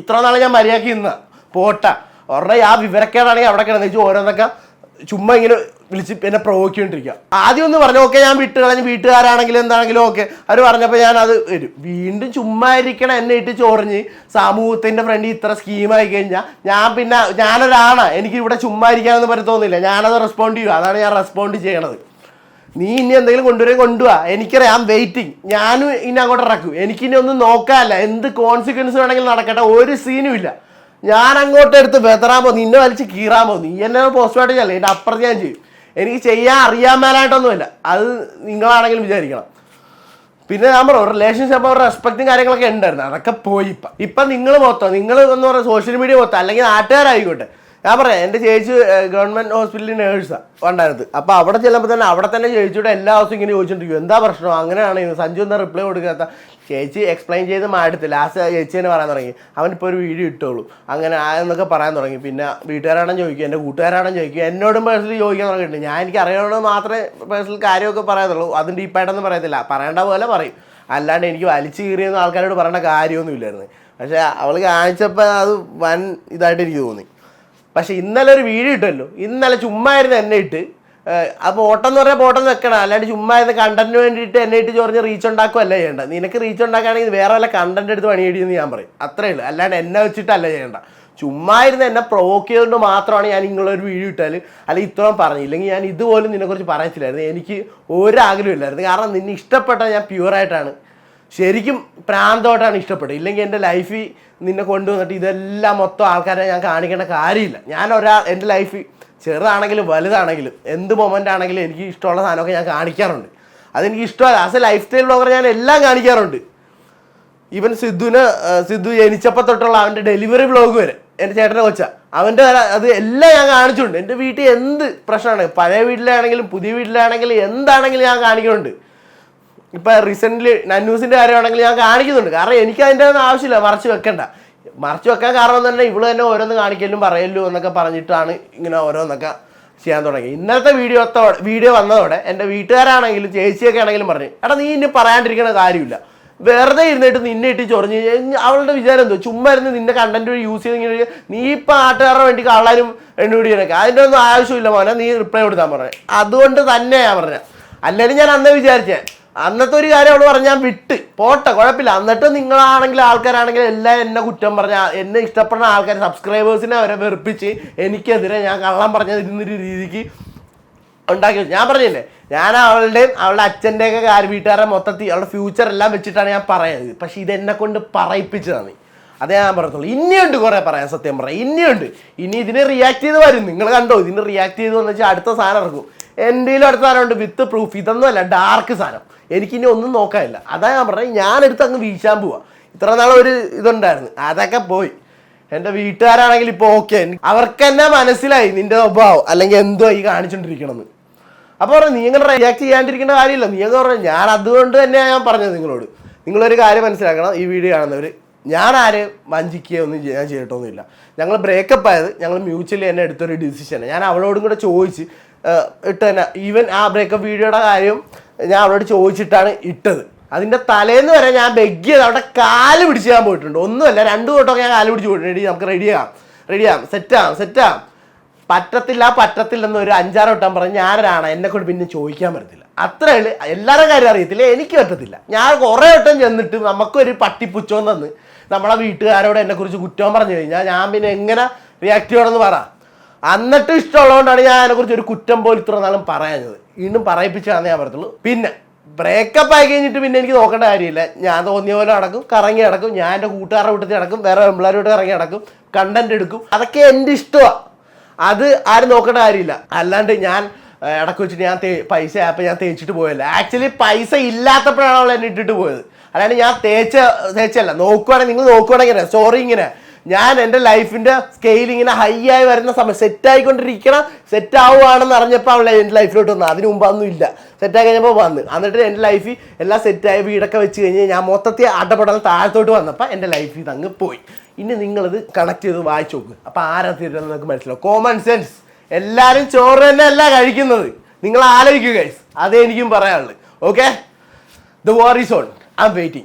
ഇത്ര നാളെ ഞാൻ മര്യാദയ്ക്ക് ഇന്ന പോട്ട. അവരുടെ ആ വിവരക്കേടാണെങ്കിൽ അവിടെ കിടന്നു വെച്ച് ഓരോന്നൊക്കെ ചുമ്മാ ഇങ്ങനെ വിളിച്ച് എന്നെ പ്രവോക്കിക്കൊണ്ടിരിക്കുക. ആദ്യം ഒന്ന് പറഞ്ഞു ഓക്കെ ഞാൻ വിട്ട് കളഞ്ഞ് വീട്ടുകാരാണെങ്കിലും എന്താണെങ്കിലും ഓക്കെ. അവർ പറഞ്ഞപ്പോൾ ഞാൻ അത് വരും വീണ്ടും ചുമ്മാ ഇരിക്കണം എന്നെ ഇട്ട് ചൊറിഞ്ഞ് സമൂഹത്തിന്റെ ഫ്രണ്ടിൽ ഇത്ര സ്കീമായി കഴിഞ്ഞാൽ ഞാൻ പിന്നെ ഞാനൊരാണാ എനിക്ക് ഇവിടെ ചുമ്മാ ഇരിക്കാനൊന്നും തോന്നുന്നില്ല ഞാനത് റെസ്പോണ്ട് ചെയ്യുക. അതാണ് ഞാൻ റെസ്പോണ്ട് ചെയ്യണത്. നീ ഇനി എന്തെങ്കിലും കൊണ്ടുവരും കൊണ്ടുപോവാ എനിക്കറിയാം വെയിറ്റിംഗ് ഞാനും ഇനി അങ്ങോട്ട് ഇറക്കും. എനിക്കിനി ഒന്നും നോക്കാനല്ല. എന്ത് കോൺസിക്വൻസ് വേണമെങ്കിലും നടക്കട്ടെ. ഒരു സീനും ഇല്ല. ഞാൻ അങ്ങോട്ട് എടുത്ത് പോകുന്നു നിന്നെ വലിച്ച് പോകുന്നു നീ എന്നെ പോസ്റ്റ്മോർട്ടം ചെയ്യല്ലേ എന്റെ അപ്പുറത്ത് ഞാൻ ചെയ്യും. എനിക്ക് ചെയ്യാൻ അറിയാൻ മേലായിട്ടൊന്നുമില്ല. അത് നിങ്ങളാണെങ്കിലും വിചാരിക്കണം. പിന്നെ ഞാൻ പറഞ്ഞു റിലേഷൻഷിപ്പ് ഒരു റെസ്പെക്റ്റും കാര്യങ്ങളൊക്കെ ഉണ്ടായിരുന്നു. അതൊക്കെ പോയി ഇപ്പം. ഇപ്പം നിങ്ങൾ മൊത്തം നിങ്ങൾ എന്ന് പറയുക സോഷ്യൽ മീഡിയ മൊത്തം അല്ലെങ്കിൽ നാട്ടുകാരായിക്കോട്ടെ. ഞാൻ പറയാം എന്റെ ചേച്ചി ഗവൺമെന്റ് ഹോസ്പിറ്റലിൽ നേഴ്സാണ് ഉണ്ടായിരുന്നത് അപ്പോൾ അവിടെ ചെല്ലുമ്പോൾ തന്നെ അവിടെ തന്നെ ചേച്ചിയുടെ എല്ലാ ദിവസവും ഇങ്ങനെ ചോദിച്ചോണ്ടിരിക്കും. എന്താ പ്രശ്നം? അങ്ങനെയാണ് സഞ്ജു എന്താ റിപ്ലൈ കൊടുക്കാത്ത? ചേച്ചി എക്സ്പ്ലെയിൻ ചെയ്ത് മാറ്റത്ത് ലാസ്റ്റ് ചേച്ചി തന്നെ പറയാൻ തുടങ്ങി. അവനിപ്പോൾ ഒരു വീഡിയോ ഇട്ടോളൂ. അങ്ങനെ എന്നൊക്കെ പറയാൻ തുടങ്ങി. പിന്നെ വീട്ടുകാരാണെന്ന് ചോദിക്കും. എന്റെ കൂട്ടുകാരാണെന്ന് ചോദിക്കും. എന്നോടും പേഴ്സണലി ചോദിക്കാൻ തുടങ്ങിയിട്ടുണ്ട് ഞാൻ എനിക്ക് അറിയാവുന്നത് മാത്രമേ പേഴ്സണൽ കാര്യമൊക്കെ പറയത്തുള്ളൂ. അതും ഡീപ്പായിട്ടൊന്നും പറയത്തില്ല. പറയേണ്ട പോലെ പറയും. അല്ലാണ്ട് എനിക്ക് വലിച്ചു കീറിയെന്ന് ആൾക്കാരോട് പറയേണ്ട കാര്യമൊന്നും ഇല്ലായിരുന്നു. പക്ഷേ അവൾ കാണിച്ചപ്പോൾ അത് വൻ ഇതായിട്ട് എനിക്ക് തോന്നി. പക്ഷേ ഇന്നലെ ഒരു വീഡിയോ ഇട്ടല്ലോ. ഇന്നലെ ചുമ്മാ ഇരുന്ന് എന്നെ ഇട്ട് അപ്പോൾ ഓട്ടം എന്ന് പറഞ്ഞാൽ ഓട്ടം വെക്കണം അല്ലാണ്ട് ചുമ്മാ ഇത് കണ്ടന്റിന് വേണ്ടിയിട്ട് എന്നെ ഇട്ട് ചോറിഞ്ഞ് റീച്ച് ഉണ്ടാക്കുകയല്ല ചെയ്യേണ്ട. നിനക്ക് റീച്ച് ഉണ്ടാക്കുകയാണെങ്കിൽ വേറെ വല്ല കണ്ടന്റ് എടുത്ത് പണിയിടിയെന്ന് ഞാൻ പറയും. അത്രേ ഉള്ളൂ. അല്ലാണ്ട് എന്നെ വെച്ചിട്ടല്ല ചെയ്യേണ്ട. ചുമ്മാ ഇരുന്ന് എന്നെ പ്രൊവോക്ക് ചെയ്തുകൊണ്ട് മാത്രമാണ് ഞാൻ ഇങ്ങനൊരു വീഡിയോ ഇട്ടാൽ അല്ലെങ്കിൽ ഇത്രയും പറഞ്ഞു. ഇല്ലെങ്കിൽ ഞാൻ ഇതുപോലും നിന്നെക്കുറിച്ച് പറയത്തില്ലായിരുന്നു. എനിക്ക് ഒരാഗ്രഹം ഇല്ലായിരുന്നു. കാരണം നിന്നെ ഇഷ്ടപ്പെട്ട ഞാൻ പ്യുവറായിട്ടാണ് ശരിക്കും പ്രാന്തമായിട്ടാണ് ഇഷ്ടപ്പെട്ടത്. ഇല്ലെങ്കിൽ എന്റെ ലൈഫിൽ നിന്നെ കൊണ്ടുവന്നിട്ട് ഇതെല്ലാം മൊത്തം ആൾക്കാരെ ഞാൻ കാണിക്കേണ്ട കാര്യമില്ല. ഞാൻ ഒരാൾ എന്റെ ലൈഫിൽ ചെറുതാണെങ്കിലും വലുതാണെങ്കിലും എന്ത് മൊമെന്റ് ആണെങ്കിലും എനിക്ക് ഇഷ്ടമുള്ള സാധനമൊക്കെ ഞാൻ കാണിക്കാറുണ്ട്. അതെനിക്ക് ഇഷ്ടമല്ല. As a lifestyle blogger ഞാൻ എല്ലാം കാണിക്കാറുണ്ട്. ഈവൻ സിദ്ധുവിന് സിദ്ധു ജനിച്ചപ്പോൾ തൊട്ടുള്ള അവന്റെ ഡെലിവറി ബ്ലോഗ് വരെ എന്റെ ചേട്ടനെ കൊച്ച. അവന്റെ അത് എല്ലാം ഞാൻ കാണിച്ചിട്ടുണ്ട്. എന്റെ വീട്ടിൽ എന്ത് പ്രശ്നമാണ്? പഴയ വീട്ടിലാണെങ്കിലും പുതിയ വീട്ടിലാണെങ്കിലും എന്താണെങ്കിലും ഞാൻ കാണിക്കുന്നുണ്ട് ഇപ്പം റീസെന്റ്ലി നന്യൂസിന്റെ കാര്യമാണെങ്കിൽ ഞാൻ കാണിക്കുന്നുണ്ട്. കാരണം എനിക്ക് അതിന്റെ ഒന്നും ആവശ്യമില്ല. മറച്ചു വെക്കണ്ട. മറച്ചു വെക്കാൻ കാരണം തന്നെ ഇവൾ തന്നെ ഓരോന്ന് കാണിക്കലും പറയല്ലോ എന്നൊക്കെ പറഞ്ഞിട്ടാണ് ഇങ്ങനെ ഓരോന്നൊക്കെ ചെയ്യാൻ തുടങ്ങി ഇന്നത്തെ വീഡിയോ വീഡിയോ വന്നതോടെ എന്റെ വീട്ടുകാരാണെങ്കിലും ചേച്ചിയൊക്കെ ആണെങ്കിലും പറഞ്ഞു എടാ നീ ഇനി പറയാണ്ടിരിക്കണ കാര്യമില്ല. വെറുതെ ഇരുന്നിട്ട് നിന്നെ ഇട്ട് ചൊറിഞ്ഞ് അവളുടെ വിചാരം എന്തോ? ചുമ്മാ ഇരുന്ന് നിന്റെ കണ്ടന്റ് വഴി യൂസ് ചെയ്ത് നീ ഇപ്പം നാട്ടുകാരുടെ വേണ്ടി കള്ളാനും എണ്ണുപിടിയൊക്കെ അതിന്റെ ഒന്നും ആവശ്യമില്ല മോനെ. നീ റിപ്ലൈ കൊടുത്താൽ പറഞ്ഞു അതുകൊണ്ട് തന്നെയാ പറഞ്ഞത്. അല്ലെങ്കിൽ ഞാൻ അന്നേ വിചാരിച്ചേ അന്നത്തെ ഒരു കാര്യം അവൾ പറഞ്ഞാൽ വിട്ട്. പോട്ടെ കുഴപ്പമില്ല. എന്നിട്ട് നിങ്ങളാണെങ്കിൽ ആൾക്കാരാണെങ്കിൽ എല്ലാം എന്നെ കുറ്റം പറഞ്ഞ എന്നെ ഇഷ്ടപ്പെടുന്ന ആൾക്കാർ സബ്സ്ക്രൈബേഴ്സിനെ അവരെ വെറുപ്പിച്ച് എനിക്കെതിരെ ഞാൻ കള്ളം പറഞ്ഞ ഇരുന്നൊരു രീതിക്ക് ഉണ്ടാക്കി. ഞാൻ പറഞ്ഞില്ലേ ഞാൻ അവളുടെയും അവളുടെ അച്ഛന്റെയൊക്കെ കാര്യം വീട്ടുകാരെ മൊത്തത്തിൽ അവളുടെ ഫ്യൂച്ചർ എല്ലാം വെച്ചിട്ടാണ് ഞാൻ പറയുന്നത്. പക്ഷേ ഇതെന്നെ കൊണ്ട് പറയിപ്പിച്ചതാണ്. അതേ ഞാൻ പറഞ്ഞോളൂ ഇനിയുണ്ട് കുറേ പറയാൻ സത്യം പറയാം ഇനിയുണ്ട്. ഇനി ഇതിനെ റിയാക്ട് ചെയ്ത് വരും. നിങ്ങൾ കണ്ടോ ഇതിന് റിയാക്ട് ചെയ്ത് വന്നു വെച്ചാൽ അടുത്ത സാധനം ഇറക്കും. എന്റെ അടുത്ത സാധനമുണ്ട്. With proof. ഇതൊന്നും അല്ല ഡാർക്ക് സാധനം. എനിക്കിനി ഒന്നും നോക്കാനില്ല. അതാ ഞാൻ പറഞ്ഞത് ഞാനെടുത്ത് അങ്ങ് വീശാൻ പോവാ. ഇത്ര നാളെ ഒരു ഇതുണ്ടായിരുന്നു. അതൊക്കെ പോയി. എന്റെ വീട്ടുകാരാണെങ്കിൽ ഇപ്പോൾ ഓക്കെ അവർക്ക് തന്നെ മനസ്സിലായി നിന്റെ സ്വഭാവം. അല്ലെങ്കിൽ എന്തോ ഈ കാണിച്ചുകൊണ്ടിരിക്കണമെന്ന് അപ്പോൾ പറഞ്ഞു നീ ഇങ്ങനെ റിയാക്ട് ചെയ്യാണ്ടിരിക്കേണ്ട കാര്യമില്ല. നീ എന്ന് പറഞ്ഞു ഞാൻ അതുകൊണ്ട് തന്നെയാണ് ഞാൻ പറഞ്ഞത് നിങ്ങളോട്. നിങ്ങളൊരു കാര്യം മനസ്സിലാക്കണം ഈ വീഡിയോ കാണുന്നവർ ഞാൻ ആരെ വഞ്ചിക്കുകയൊന്നും ഞാൻ ചെയ്തിട്ടൊന്നുമില്ല. ഞങ്ങൾ ബ്രേക്കപ്പ് ആയത് ഞങ്ങൾ മ്യൂച്വലി തന്നെ എടുത്തൊരു ഡിസിഷൻ ഞാൻ അവളോടും കൂടെ ചോദിച്ച് ഇട്ട് തന്നെ ഈവൻ ആ ബ്രേക്കപ്പ് വീഡിയോയുടെ കാര്യം ഞാൻ അവളോട് ചോദിച്ചിട്ടാണ് ഇട്ടത്. അതിന്റെ തലേന്ന് വരെ ഞാൻ ബെഗ് ചെയ്ത് അവിടെ കാൽ പിടിച്ച് ഞാൻ പോയിട്ടുണ്ട്. ഒന്നുമല്ല രണ്ടു തൊട്ടൊക്കെ ഞാൻ കാൽ പിടിച്ച് പോയിട്ടുണ്ട്. നമുക്ക് റെഡിയാകാം റെഡിയാകാം സെറ്റാകാം സെറ്റാകാം പറ്റത്തില്ല പറ്റത്തില്ല എന്നൊരു ഒരു അഞ്ചാറ് വട്ടം പറഞ്ഞ് ഞാനൊരാണ് എന്നെ കൊണ്ട് പിന്നെ ചോദിക്കാൻ പറ്റത്തില്ല. അത്രേ എല്ലാവരുടെ കാര്യം അറിയത്തില്ല. എനിക്ക് പറ്റത്തില്ല. ഞാൻ കുറേ വട്ടം ചെന്നിട്ട് നമുക്കൊരു പട്ടിപ്പുച്ചോന്ന് തന്ന് നമ്മളെ വീട്ടുകാരോട് എന്നെക്കുറിച്ച് കുറ്റം പറഞ്ഞു കഴിഞ്ഞാൽ ഞാൻ പിന്നെ എങ്ങനെ റിയാക്ട് ചെയ്യണമെന്ന് പറ. എന്നിട്ട് ഇഷ്ടമുള്ളതുകൊണ്ടാണ് ഞാൻ അതിനെക്കുറിച്ച് ഒരു കുറ്റം പോലും ഇത്ര നാളും പറയാഞ്ഞത്. വീണ്ടും പറയിപ്പിച്ചാണെന്ന് ഞാൻ പറയത്തുള്ളൂ പിന്നെ ബ്രേക്കപ്പ് ആയി കഴിഞ്ഞിട്ട് പിന്നെ എനിക്ക് നോക്കേണ്ട കാര്യമില്ല. ഞാൻ തോന്നിയ പോലെ നടക്കും കറങ്ങി നടക്കും. ഞാൻ എന്റെ കൂട്ടുകാരുടെ വീട്ടിൽ നടക്കും വേറെ എംപ്ലോയർ വീട്ടിൽ ഇറങ്ങി നടക്കും കണ്ടന്റ് എടുക്കും. അതൊക്കെ എന്റെ ഇഷ്ടമാണ് അത് ആരും നോക്കേണ്ട കാര്യമില്ല. അല്ലാണ്ട് ഞാൻ ഇടയ്ക്ക് വെച്ചിട്ട് ഞാൻ പൈസ ആപ്പ് ഞാൻ തേച്ചിട്ട് പോയല്ല ആക്ച്വലി പൈസ ഇല്ലാത്തപ്പോഴാണ് അവൾ എന്നെ ഇട്ടിട്ട് പോയത്. അല്ലാണ്ട് ഞാൻ തേച്ച തേച്ചല്ല നോക്കുവാണെങ്കിൽ നിങ്ങൾ നോക്കുവാണെങ്കിൽ സോറി ഇങ്ങനെ. ഞാൻ എന്റെ ലൈഫിന്റെ സ്കെയിൽ ഇങ്ങനെ ഹൈ ആയി വരുന്ന സമയം സെറ്റ് ആയിക്കൊണ്ടിരിക്കണം സെറ്റ് ആവുകയാണെന്ന് അറിഞ്ഞപ്പോൾ അവളെ എന്റെ ലൈഫിലോട്ട് വന്നത് അതിന് മുമ്പ് ഒന്നും ഇല്ല. സെറ്റ് ആയി കഴിഞ്ഞപ്പോൾ വന്ന്. എന്നിട്ട് എന്റെ ലൈഫിൽ എല്ലാം സെറ്റായി വീടൊക്കെ വെച്ച് കഴിഞ്ഞ് ഞാൻ മൊത്തത്തിൽ അടപടൽ താഴത്തോട്ട് വന്നപ്പോൾ എന്റെ ലൈഫിൽ ഇത് അങ്ങ് പോയി. ഇനി നിങ്ങളിത് കണക്ട് ചെയ്ത് വായിച്ചു നോക്ക്. അപ്പോൾ ആരാ തീരുന്നത് നിങ്ങൾക്ക് മനസ്സിലാവും. കോമൺ സെൻസ് എല്ലാവരും ചോറ് തന്നെ അല്ല കഴിക്കുന്നത്. നിങ്ങൾ ആലോചിക്കുക ഗൈസ് അതേ എനിക്കും പറയാനുള്ളത്. Okay the war is on I'm waiting